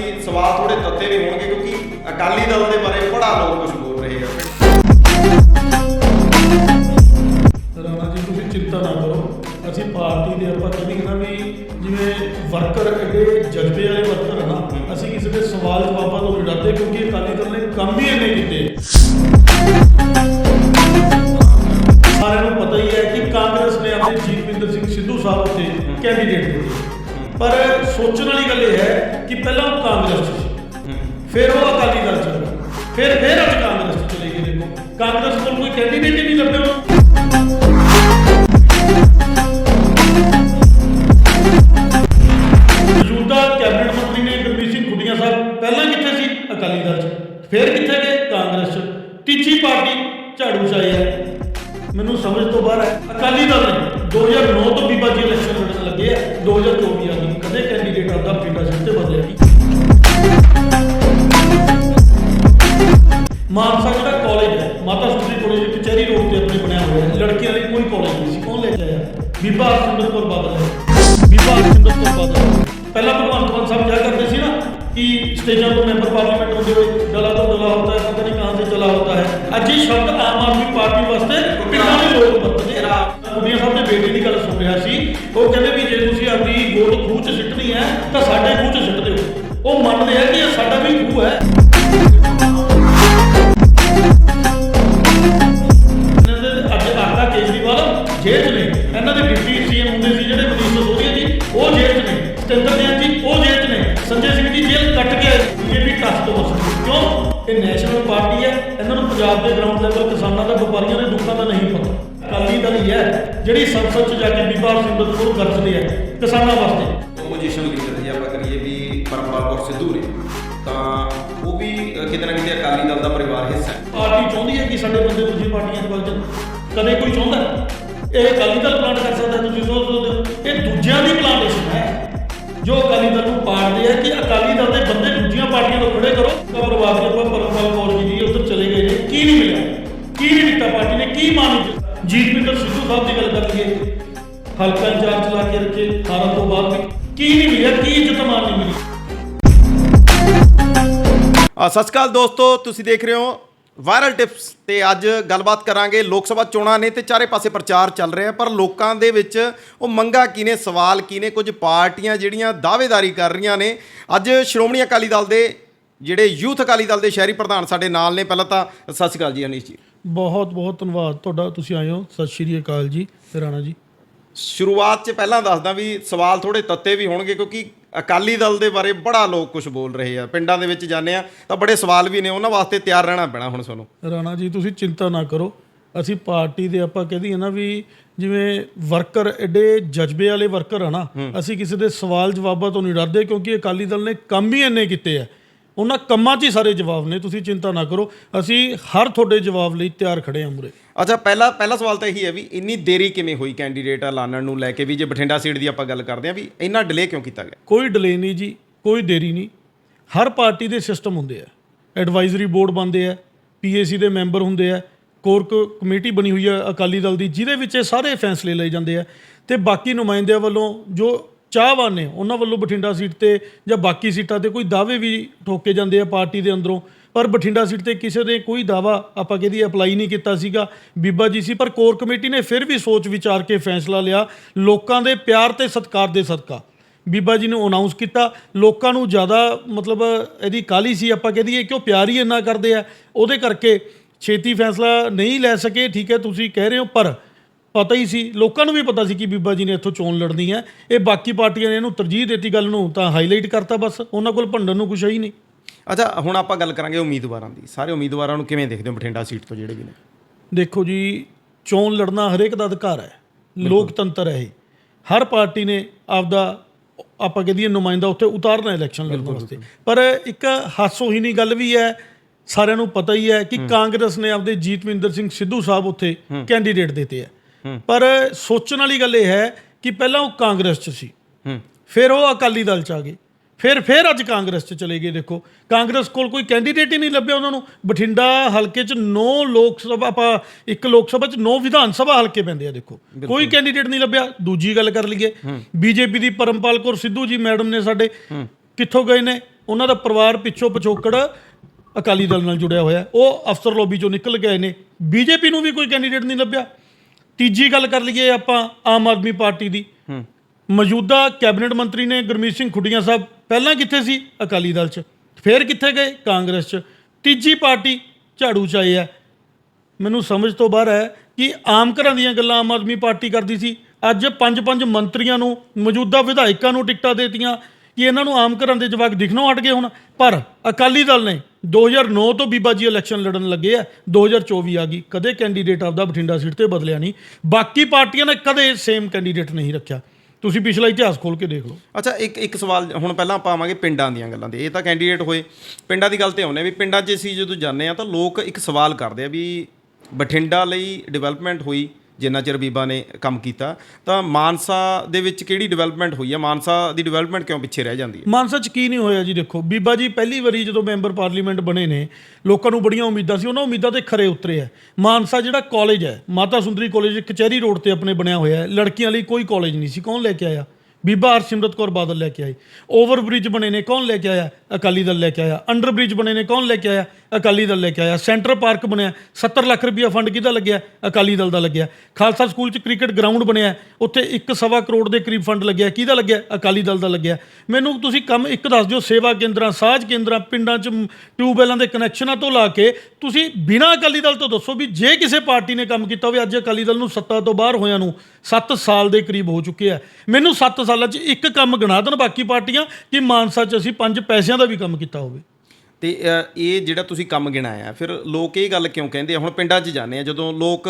ਵੀ ਸਵਾਲ ਥੋੜੇ ਤੱਤੇ ਵੀ ਹੋਣਗੇ ਕਿਉਂਕਿ ਅਕਾਲੀ ਦਲ ਦੇ ਬਾਰੇ ਬੜਾ ਲੋਕ ਕੁਝ ਬੋਲ ਰਹੇ ਆ। ਰਾਣਾ ਜੀ ਤੁਸੀਂ ਚਿੰਤਾ ਨਾ ਕਰੋ। ਅਸੀਂ ਪਾਰਟੀ ਦੇ ਆਪਾਂ ਕਦੀ ਨਾ ਵੀ ਜਿਵੇਂ ਵਰਕਰ ਅੱਗੇ ਜਜ਼ਬੇ ਵਾਲੇ ਵਰਕਰ ਹਨ ਨਾ ਅਸੀਂ ਕਿਸੇ ਦੇ ਸਵਾਲ ਜਵਾਬਾਂ ਤੋਂ ਨਹੀਂ ਡਰਦੇ ਕਿਉਂਕਿ ਅਕਾਲੀ ਦਲ ਨੇ ਕੰਮ ਹੀ ਇੰਨੇ ਕੀਤੇ। ਸਾਰਿਆਂ ਨੂੰ ਪਤਾ ਹੀ ਹੈ ਕਿ ਕਾਂਗਰਸ ਨੇ ਆਪਣੇ ਜੀਤਵਿੰਦਰ ਸਿੰਘ ਸਿੱਧੂ ਸਾਹਿਬ ਉੱਤੇ ਕੈਂਡੀਡੇਟ ਦਿੱਤੇ ਪਰ ਸੋਚਣ ਵਾਲੀ ਗੱਲ ਇਹ ਹੈ ਮੈਨੂੰ ਸਮਝ ਤੋਂ ਬਾਹਰ ਹੈ ਅਕਾਲੀ ਦਲ ਨੇ 2009 ਤੋਂ ਬੀਬਾ ਜੀ ਇਲੈਕਸ਼ਨ ਲੜਨ ਲੱਗੇ ਆ। 2024 ਆ ਗਈ ਕਦੇ ਕੈਂਡੀਡੇਟ ਆਪਦਾ ਪਿੰਡਾ ਸਿਰ ਤੇ ਬਦਲਿਆ ਨਹੀਂ। ਮਾਨਸਾ ਜਿਹੜਾ ਕਾਲਜ ਹੈ, ਮਾਤਾ ਸੁੰਦਰੀ ਕਾਲਜ ਕਚਹਿਰੀ ਰੋਡ ਤੇ ਆਪਣੇ ਬਣਿਆ ਹੋਇਆ ਹੈ। ਲੜਕੀਆਂ ਲਈ ਕੋਈ ਕਾਲਜ ਨਹੀਂ ਸੀ, ਕੌਣ ਲੈ ਕੇ ਆਇਆ? ਬੀਬਾ ਹਰਸਿੰਦਰ ਕੌਰ ਬਾਦਲ ਹੈ। ਬੀਬਾ ਹਰਸਿੰਦਰ ਕੌਰ ਬਾਦਲ ਪਹਿਲਾਂ ਭਗਵੰਤ ਮਾਨ ਸਾਹਿਬ ਕਿਹਾ ਕਰਦੇ ਸੀ ਨਾ ਕਿ ਸਟੇਜਾਂ ਤੋਂ ਮੈਂਬਰ ਪਾਰਲੀਮੈਂਟ ਹੁੰਦੇ ਹੋਏ ਦਲਾ ਤੋਂ ਦਲਾ ਹੁੰਦਾ ਹੈ, ਪਤਾ ਨਹੀਂ ਕਹਾਂ ਸੇ ਚਲਾ ਹੁੰਦਾ ਹੈ। ਅੱਜ ਇਹ ਸ਼ਬਦ ਆਮ ਆਦਮੀ ਪਾਰਟੀ ਵਾਸਤੇ ਪਿੰਡਾਂ ਦੇ ਲੋਕ ਵਰਤਦੇ ਆ ਕੁੜੀਆਂ ਸਾਹਿਬ ਦੇ ਬੇਟੇ ਦੀ ਗੱਲ ਸੁਣ ਰਿਹਾ ਸੀ। ਉਹ ਕਹਿੰਦੇ ਵੀ ਜੇ ਤੁਸੀਂ ਆਪਣੀ ਵੋਟ ਖੂਹ 'ਚ ਸਿੱਟਣੀ ਹੈ ਤਾਂ ਸਾਡੇ ਖੂਹ 'ਚ ਸਿੱਟ ਦਿਓ ਉਹ ਮੰਨਦੇ ਆ ਕਿ ਇਹ ਸਾਡਾ ਵੀ ਖੂਹ ਹੈ। ਪੰਜਾਬ ਦੇ ਗਰਾਊਂਡ ਲੈਵਲ ਕਿਸਾਨਾਂ ਦਾ ਵਪਾਰੀਆਂ ਦੇ ਦੁੱਖਾਂ ਦਾ ਨਹੀਂ ਪਤਾ। ਅਕਾਲੀ ਦਲ ਹੀ ਹੈ ਜਿਹੜੀ ਸੰਸਦ 'ਚ ਜਾ ਕੇ ਬੀਬਾ ਸਿੰਬਲ ਕੋਲ ਗਰਜਦੇ ਆ ਕਿਸਾਨਾਂ ਵਾਸਤੇ। ਆਪੋਜੀਸ਼ਨ ਲੀਡਰ ਜੇ ਆਪਾਂ ਕਰੀਏ ਵੀ ਪਰਮਪਾਲ ਕੌਰ ਸਿੱਧੂ ਨੇ। ਤਾਂ ਉਹ ਵੀ ਕਿਤੇ ਨਾ ਕਿਤੇ ਅਕਾਲੀ ਦਲ ਦਾ ਪਰਿਵਾਰ ਹਿੱਸਾ ਹੈ। ਪਾਰਟੀ ਚਾਹੁੰਦੀ ਹੈ ਕਿ ਸਾਡੇ ਬੰਦੇ ਦੂਜੀ ਪਾਰਟੀਆਂ ਵੱਲ ਜਾਣ। ਕਦੇ ਕੋਈ ਚਾਹੁੰਦਾ? ਇਹ ਅਕਾਲੀ ਦਲ ਪਲਾਂਟ ਕਰ ਸਕਦਾ ਤੁਸੀਂ ਸੋਚ ਸਕਦੇ ਇਹ ਦੂਜਿਆਂ ਦੀ ਪਲਾਂਟੇਸ਼ਨ ਹੈ। ਜੋ ਅਕਾਲੀ ਦਲ ਨੂੰ ਪਾੜਦੇ ਆ ਕਿ ਅਕਾਲੀ ਦਲ ਦੇ ਬੰਦੇ ਦੂਜੀਆਂ ਪਾਰਟੀਆਂ ਤੋਂ ਖੜੇ ਕਰੋ। ਤਾਂ ਪ੍ਰਵਾਦ ਦੇ ਆਪਾਂ ਪਰਮਪਾਲ ਕੌਰ ਜੀ ਦੀ ਨੇ ਕੀ ਨਹੀਂ ਮਿਲਿਆ? ਕੀ ਨਹੀਂ ਦਿੱਤਾ ਪਾਰਟੀ ਨੇ? ਕੀ ਮਾਨ ਜੀਤਵਿੰਦਰ ਸਿੱਧੂ ਸਾਹਿਬ ਦੀ ਗੱਲ ਕਰ ਹਲਕਾ ਇੰਚਾਰਜ ਚਲਾ ਕੇ ਰੱਖੇ 18 ਤੋਂ ਬਾਅਦ ਵੀ ਕੀ ਨਹੀਂ ਮਿਲਿਆ? ਕੀ ਇੱਜ਼ਤ ਮਾਨ ਨਹੀਂ ਮਿਲੀ? ਸਤਿ ਸ਼੍ਰੀ ਅਕਾਲ ਦੋਸਤੋ, ਤੁਸੀਂ ਦੇਖ ਰਹੇ ਹੋ ਵਾਇਰਲ ਟਿਪਸ ਤੇ ਅੱਜ ਗੱਲਬਾਤ ਕਰਾਂਗੇ। ਲੋਕ ਸਭਾ ਚੋਣਾਂ ਨੇ ਤੇ ਚਾਰੇ ਪਾਸੇ ਪ੍ਰਚਾਰ ਚੱਲ ਰਿਹਾ ਪਰ ਲੋਕਾਂ ਦੇ ਵਿੱਚ ਉਹ ਮੰਗਾ ਕੀ ਨੇ, ਸਵਾਲ ਕੀ ਨੇ? ਕੁਝ ਪਾਰਟੀਆਂ ਜਿਹੜੀਆਂ ਦਾਅਵੇਦਾਰੀ ਕਰ ਰਹੀਆਂ ਨੇ। ਅੱਜ ਸ਼੍ਰੋਮਣੀ ਅਕਾਲੀ ਦਲ ਦੇ ਜਿਹੜੇ ਯੂਥ ਅਕਾਲੀ ਦਲ ਦੇ ਸ਼ਹਿਰੀ ਪ੍ਰਧਾਨ ਸਾਡੇ ਨਾਲ ਨੇ ਪਹਿਲਾਂ ਤਾਂ ਸਤਿ ਸ਼੍ਰੀ ਅਕਾਲ ਜੀ ਅਨੀਸ਼ ਜੀ। ਬਹੁਤ ਬਹੁਤ ਧੰਨਵਾਦ ਤੁਹਾਡਾ ਤੁਸੀਂ ਆਏ ਹੋ। ਸਤਿ ਸ਼੍ਰੀ ਅਕਾਲ ਜੀ ਰਾਣਾ ਜੀ। ਸ਼ੁਰੂਆਤ 'ਚ ਪਹਿਲਾਂ ਦੱਸਦਾ ਵੀ ਸਵਾਲ ਥੋੜੇ ਤੱਤੇ ਵੀ ਹੋਣਗੇ ਕਿਉਂਕਿ ਅਕਾਲੀ ਦਲ ਦੇ ਬਾਰੇ ਬੜਾ ਲੋਕ ਕੁਝ ਬੋਲ ਰਹੇ ਆ ਪਿੰਡਾਂ ਦੇ ਵਿੱਚ ਜਾਂਦੇ ਆ ਤਾਂ ਬੜੇ ਸਵਾਲ ਵੀ ਨੇ ਉਹਨਾਂ ਵਾਸਤੇ ਤਿਆਰ ਰਹਿਣਾ ਪੈਣਾ ਹੁਣ ਤੁਹਾਨੂੰ ਰਾਣਾ ਜੀ ਤੁਸੀਂ ਚਿੰਤਾ ਨਾ ਕਰੋ ਅਸੀਂ ਪਾਰਟੀ ਦੇ ਆਪਾਂ ਕਹਦੀ ਨਾ ਵੀ ਜਿਵੇਂ ਵਰਕਰ ਐਡੇ ਜਜ਼ਬੇ ਵਾਲੇ ਵਰਕਰ ਆ ਨਾ ਅਸੀਂ ਕਿਸੇ ਦੇ ਸਵਾਲ ਜਵਾਬਾਂ ਤੋਂ ਨਹੀਂ ਡਰਦੇ ਕਿਉਂਕਿ ਅਕਾਲੀ ਦਲ ਨੇ ਕੰਮ ਹੀ ਇੰਨੇ ਕੀਤੇ ਆ। ਉਹਨਾਂ ਕੰਮਾਂ 'ਚ ਹੀ ਸਾਰੇ ਜਵਾਬ ਨੇ ਤੁਸੀਂ ਚਿੰਤਾ ਨਾ ਕਰੋ ਅਸੀਂ ਹਰ ਤੁਹਾਡੇ ਜਵਾਬ ਲਈ ਤਿਆਰ ਖੜੇ ਹਾਂ ਮੁਰੇ ਅੱਛਾ ਪਹਿਲਾ ਪਹਿਲਾ ਸਵਾਲ ਤਾਂ ਇਹੀ ਹੈ ਵੀ ਇੰਨੀ ਦੇਰੀ ਕਿਵੇਂ ਹੋਈ ਕੈਂਡੀਡੇਟ ਐਲਾਨਣ ਨੂੰ ਲੈ ਕੇ ਵੀ ਜੇ ਬਠਿੰਡਾ ਸੀਟ ਦੀ ਆਪਾਂ ਗੱਲ ਕਰਦੇ ਆ ਵੀ ਇੰਨਾ ਡਿਲੇ ਕਿਉਂ ਕੀਤਾ ਗਿਆ? ਕੋਈ ਡਿਲੇ ਨਹੀਂ ਜੀ ਕੋਈ ਦੇਰੀ ਨਹੀਂ। ਹਰ ਪਾਰਟੀ ਦੇ ਸਿਸਟਮ ਹੁੰਦੇ ਆ। ਐਡਵਾਈਜ਼ਰੀ ਬੋਰਡ ਬਣਦੇ ਆ ਪੀਏਸੀ ਦੇ ਮੈਂਬਰ ਹੁੰਦੇ ਆ ਕੋਰ ਕਮੇਟੀ ਬਣੀ ਹੋਈ ਆ ਅਕਾਲੀ ਦਲ ਦੀ ਜਿਹਦੇ ਵਿੱਚ ਇਹ ਸਾਰੇ ਫੈਸਲੇ ਲਏ ਜਾਂਦੇ ਆ। ਤੇ ਬਾਕੀ ਨੁਮਾਇੰਦਿਆਂ ਵੱਲੋਂ ਜੋ ਚਾਹਵਾਨ ਨੇ ਉਹਨਾਂ ਵੱਲੋਂ ਬਠਿੰਡਾ ਸੀਟ ਤੇ ਜਾਂ ਬਾਕੀ ਸੀਟਾਂ ਤੇ ਕੋਈ ਦਾਅਵੇ ਵੀ ਠੋਕੇ ਜਾਂਦੇ ਆ ਪਾਰਟੀ ਦੇ ਅੰਦਰੋਂ। ਪਰ ਬਠਿੰਡਾ ਸੀਟ ਤੇ ਕਿਸੇ ਨੇ ਕੋਈ ਦਾਵਾ ਆਪਾਂ ਕਹਿੰਦੀ ਅਪਲਾਈ ਨਹੀਂ ਕੀਤਾ ਸੀਗਾ, ਬੀਬਾ ਜੀ ਸੀ, ਪਰ ਕੋਰ ਕਮੇਟੀ ਨੇ ਫਿਰ ਵੀ ਸੋਚ ਵਿਚਾਰ ਕੇ ਫੈਸਲਾ ਲਿਆ ਲੋਕਾਂ ਦੇ ਪਿਆਰ ਤੇ ਸਤਿਕਾਰ ਦੇ ਸਦਕਾ। ਬੀਬਾ ਜੀ ਨੂੰ ਅਨਾਉਂਸ ਕੀਤਾ, ਲੋਕਾਂ ਨੂੰ ਜ਼ਿਆਦਾ ਮਤਲਬ ਇਹਦੀ ਕਾਲੀ ਸੀ ਆਪਾਂ ਕਹਿ ਦਈਏ ਕਿ ਉਹ ਪਿਆਰ ਹੀ ਇੰਨਾ ਕਰਦੇ ਆ, ਉਹਦੇ ਕਰਕੇ ਛੇਤੀ ਫੈਸਲਾ ਨਹੀਂ ਲੈ ਸਕੇ, ਠੀਕ ਹੈ, ਤੁਸੀਂ ਕਹਿ ਰਹੇ ਹੋ, ਪਰ ਪਤਾ ਹੀ ਸੀ ਲੋਕਾਂ ਨੂੰ ਵੀ ਪਤਾ ਸੀ ਕਿ ਬੀਬਾ ਜੀ ਨੇ ਇੱਥੋਂ ਚੋਣ ਲੜਨੀ ਹੈ। ਇਹ ਬਾਕੀ ਪਾਰਟੀਆਂ ਨੇ ਇਹਨੂੰ ਤਰਜੀਹ ਦਿੱਤੀ ਗੱਲ ਨੂੰ ਤਾਂ ਹਾਈਲਾਈਟ ਕਰਤਾ ਬਸ। ਉਹਨਾਂ ਕੋਲ ਭੰਡਣ ਨੂੰ ਕੁਛ ਹੈ ਹੀ ਨਹੀਂ। ਅੱਛਾ ਹੁਣ ਆਪਾਂ ਗੱਲ ਕਰਾਂਗੇ ਉਮੀਦਵਾਰਾਂ ਦੀ। ਸਾਰੇ ਉਮੀਦਵਾਰਾਂ ਨੂੰ ਕਿਵੇਂ ਦੇਖਦੇ ਹੋ ਬਠਿੰਡਾ ਸੀਟ ਤੋਂ ਜਿਹੜੇ ਵੀ ਨੇ? ਦੇਖੋ ਜੀ ਚੋਣ ਲੜਨਾ ਹਰੇਕ ਦਾ ਅਧਿਕਾਰ ਹੈ। ਲੋਕਤੰਤਰ ਹੈ ਇਹ। ਹਰ ਪਾਰਟੀ ਨੇ ਆਪਦਾ ਆਪਾਂ ਕਹਦੀਏ ਨੁਮਾਇੰਦਾ ਉੱਥੇ ਉਤਾਰਨਾ ਇਲੈਕਸ਼ਨ ਲੜਨ ਵਾਸਤੇ। ਪਰ ਇੱਕ ਹਾਸੋਹੀਣੀ ਗੱਲ ਵੀ ਹੈ ਸਾਰਿਆਂ ਨੂੰ ਪਤਾ ਹੀ ਹੈ ਕਿ ਕਾਂਗਰਸ ਨੇ ਆਪਦੇ ਜੀਤਵਿੰਦਰ ਸਿੰਘ ਸਿੱਧੂ ਸਾਹਿਬ ਉੱਥੇ ਕੈਂਡੀਡੇਟ ਦਿੱਤੇ ਆ। ਪਰ ਸੋਚਣ ਵਾਲੀ ਗੱਲ ਇਹ ਹੈ ਕਿ ਪਹਿਲਾਂ ਉਹ ਕਾਂਗਰਸ 'ਚ ਸੀ। ਫਿਰ ਉਹ ਅਕਾਲੀ ਦਲ ਚ ਆ ਗਏ। ਫਿਰ ਫਿਰ ਅੱਜ ਕਾਂਗਰਸ ਚ ਚਲੇ ਗਏ। ਦੇਖੋ ਕਾਂਗਰਸ ਕੋਲ ਕੋਈ ਕੈਂਡੀਡੇਟ ਹੀ ਨਹੀਂ ਲੱਭਿਆ ਉਹਨਾਂ ਨੂੰ। ਬਠਿੰਡਾ ਹਲਕੇ ਚ 9 ਲੋਕ ਸਭਾ ਆਪਾਂ ਇੱਕ ਲੋਕ ਸਭਾ ਚ 9 ਵਿਧਾਨ ਸਭਾ ਹਲਕੇ ਪੈਂਦੇ ਆ ਦੇਖੋ। ਕੋਈ ਕੈਂਡੀਡੇਟ ਨਹੀਂ ਲੱਭਿਆ। ਦੂਜੀ ਗੱਲ ਕਰ ਲਈਏ। ਬੀਜੇਪੀ ਦੀ ਪਰਮਪਾਲ ਕੌਰ ਸਿੱਧੂ ਜੀ ਮੈਡਮ ਨੇ ਸਾਡੇ ਕਿੱਥੋਂ ਗਏ ਨੇ? ਉਹਨਾਂ ਦਾ ਪਰਿਵਾਰ ਪਿੱਛੋਂ ਪਿਛੋਕੜ ਅਕਾਲੀ ਦਲ ਨਾਲ ਜੁੜਿਆ ਹੋਇਆ। ਉਹ ਅਫਸਰ ਲੋਬੀ ਚੋਂ ਨਿਕਲ ਗਏ ਨੇ। ਬੀਜੇਪੀ ਨੂੰ ਵੀ ਕੋਈ ਕੈਂਡੀਡੇਟ ਨਹੀਂ ਲੱਭਿਆ। ਤੀਜੀ ਗੱਲ ਕਰ ਲਈਏ ਆਪਾਂ ਆਮ ਆਦਮੀ ਪਾਰਟੀ ਦੀ। ਹੂੰ। ਮੌਜੂਦਾ ਕੈਬਨਿਟ ਮੰਤਰੀ ਨੇ ਗੁਰਮੀਤ ਸਿੰਘ ਖੁੱਡੀਆਂ ਸਾਹਿਬ ਪਹਿਲਾਂ ਕਿੱਥੇ ਸੀ? ਅਕਾਲੀ ਦਲ 'ਚ। ਫਿਰ ਕਿੱਥੇ ਗਏ? ਕਾਂਗਰਸ 'ਚ। ਤੀਜੀ ਪਾਰਟੀ ਝਾੜੂ 'ਚ ਆਈ ਹੈ। ਮੈਨੂੰ ਸਮਝ ਤੋਂ ਬਾਹਰ ਹੈ ਕਿ ਆਮ ਘਰਾਂ ਦੀਆਂ ਗੱਲਾਂ ਆਮ ਆਦਮੀ ਪਾਰਟੀ ਕਰਦੀ ਸੀ। ਅੱਜ ਪੰਜ ਪੰਜ ਮੰਤਰੀਆਂ ਨੂੰ ਮੌਜੂਦਾ ਵਿਧਾਇਕਾਂ ਨੂੰ ਟਿਕਟਾਂ ਦੇਤੀਆਂ। ਕਿ ਇਹਨਾਂ ਨੂੰ ਆਮ ਘਰਾਂ ਦੇ ਜਵਾਕ ਦਿਖਣੋਂ ਹਟ ਗਏ ਹੁਣ। ਪਰ ਅਕਾਲੀ ਦਲ ਨੇ 2009 ਤੋਂ ਬੀਬਾ ਜੀ ਇਲੈਕਸ਼ਨ ਲੜਨ ਲੱਗੇ ਆ। 2024 ਆ ਗਈ। ਕਦੇ ਕੈਂਡੀਡੇਟ ਆਪਦਾ ਬਠਿੰਡਾ ਸੀਟ ਤੇ ਬਦਲਿਆ ਨਹੀਂ। ਬਾਕੀ ਪਾਰਟੀਆਂ ਨੇ ਕਦੇ ਸੇਮ ਕੈਂਡੀਡੇਟ ਨਹੀਂ ਰੱਖਿਆ। ਤੁਸੀਂ ਪਿਛਲਾ ਇਤਿਹਾਸ ਖੋਲ ਕੇ ਦੇਖ ਲਓ। ਅੱਛਾ, ਇੱਕ ਇੱਕ ਸਵਾਲ ਹੁਣ ਪਹਿਲਾਂ ਆਪਾਂ ਆਵਾਂਗੇ ਪਿੰਡਾਂ ਦੀਆਂ ਗੱਲਾਂ ਤੇ ਇਹ ਤਾਂ ਕੈਂਡੀਡੇਟ ਹੋਏ। ਪਿੰਡਾਂ ਦੀ ਗੱਲ ਤੇ ਆਉਂਦੇ ਆ ਵੀ ਪਿੰਡਾਂ 'ਚ ਅਸੀਂ ਜਦੋਂ ਜਾਂਦੇ ਆ ਤਾਂ ਲੋਕ ਇੱਕ ਸਵਾਲ ਕਰਦੇ ਆ ਵੀ ਬਠਿੰਡਾ ਲਈ ਡਿਵੈਲਪਮੈਂਟ ਹੋਈ ਜਿੰਨਾ ਚਿਰ ਬੀਬਾ ਨੇ ਕੰਮ ਕੀਤਾ, ਤਾਂ ਮਾਨਸਾ ਦੇ ਵਿੱਚ ਕਿਹੜੀ ਡਿਵੈਲਪਮੈਂਟ ਹੋਈ ਹੈ ਮਾਨਸਾ ਦੀ ਡਿਵੈਲਪਮੈਂਟ ਕਿਉਂ ਪਿੱਛੇ ਰਹਿ ਜਾਂਦੀ ਹੈ ਮਾਨਸਾ ਚ ਕੀ ਨਹੀਂ ਹੋਇਆ ਜੀ ਦੇਖੋ, ਬੀਬਾ ਜੀ ਪਹਿਲੀ ਵਾਰੀ ਜਦੋਂ ਮੈਂਬਰ ਪਾਰਲੀਮੈਂਟ ਬਣੇ ਨੇ, ਲੋਕਾਂ ਨੂੰ ਬੜੀਆਂ ਉਮੀਦਾਂ ਸੀ, ਉਹਨਾਂ ਉਮੀਦਾਂ ਤੇ ਖਰੇ ਉਤਰੇ ਆ। ਮਾਨਸਾ ਜਿਹੜਾ ਕਾਲਜ ਹੈ, ਮਾਤਾ ਸੁੰਦਰੀ ਕਾਲਜ ਕਚਹਿਰੀ ਰੋਡ ਤੇ ਆਪਣੇ ਬਣਿਆ ਹੋਇਆ ਹੈ, ਲੜਕੀਆਂ ਲਈ ਕੋਈ ਕਾਲਜ ਨਹੀਂ ਸੀ। ਕੌਣ ਲੈ ਕੇ ਆਇਆ? ਬੀਬਾ ਹਰਸਿਮਰਤ ਕੌਰ ਬਾਦਲ ਲੈ ਕੇ ਆਈ ਓਵਰ ਬ੍ਰਿਜ ਬਣੇ ਨੇ, ਕੌਣ ਲੈ ਕੇ ਆਇਆ? ਅਕਾਲੀ ਦਲ ਲੈ ਕੇ ਆਇਆ। ਅੰਡਰ ਬ੍ਰਿਜ ਬਣੇ ਨੇ, ਕੌਣ ਲੈ ਕੇ ਆਇਆ? ਅਕਾਲੀ ਦਲ ਲੈ ਕੇ ਆਇਆ, ਸੈਂਟਰ ਪਾਰਕ ਬਣਿਆ 70 ਲੱਖ ਰੁਪਇਆ ਫੰਡ ਕਿਹਦਾ ਲੱਗਿਆ? ਅਕਾਲੀ ਦਲ ਦਾ ਲੱਗਿਆ। ਖਾਲਸਾ ਸਕੂਲ 'ਚ ਕ੍ਰਿਕਟ ਗਰਾਊਂਡ ਬਣਿਆ, ਉੱਥੇ 1.5 ਕਰੋੜ ਦੇ ਕਰੀਬ ਫੰਡ ਲੱਗਿਆ। ਕਿਹਦਾ ਲੱਗਿਆ? ਅਕਾਲੀ ਦਲ ਦਾ ਲੱਗਿਆ। ਮੈਨੂੰ ਤੁਸੀਂ ਕੰਮ ਇੱਕ ਦੱਸ ਦਿਓ, ਸੇਵਾ ਕੇਂਦਰਾਂ, ਸਾਜ ਕੇਂਦਰਾਂ, ਪਿੰਡਾਂ 'ਚ ਮ- ਟਿਊਬਵੈੱਲਾਂ ਦੇ ਕਨੈਕਸ਼ਨਾਂ ਤੋਂ ਲਾ ਕੇ ਤੁਸੀਂ ਬਿਨਾਂ ਅਕਾਲੀ ਦਲ ਤੋਂ ਦੱਸੋ ਵੀ ਜੇ ਕਿਸੇ ਪਾਰਟੀ ਨੇ ਕੰਮ ਕੀਤਾ ਹੋਵੇ, ਅੱਜ ਅਕਾਲੀ ਦਲ ਨੂੰ ਸੱਤਾ ਤੋਂ ਬਾਹਰ ਹੋਇਆਂ ਨੂੰ 7 ਸਾਲ ਦੇ ਕਰੀਬ ਹੋ ਚੁੱਕੇ ਆ। ਮੈਨੂੰ 7 ਸਾਲਾਂ 'ਚ ਇੱਕ ਕੰਮ ਗਿਣਾ ਦੇਣ ਬਾਕੀ ਪਾਰਟੀਆਂ ਕਿ ਮਾਨਸਾ 'ਚ ਅਸੀਂ ਪੰਜ ਪੈਸਿਆਂ ਦਾ ਵੀ ਕੰਮ ਕੀਤਾ ਹੋਵੇ। ਤੇ ਇਹ ਜਿਹੜਾ ਤੁਸੀਂ ਕੰਮ ਗਿਣਾਇਆ, ਫਿਰ ਲੋਕ ਇਹ ਗੱਲ ਕਿਉਂ ਕਹਿੰਦੇ ਆ? ਹੁਣ ਪਿੰਡਾਂ 'ਚ ਜਾਂਦੇ ਆ, ਜਦੋਂ ਲੋਕ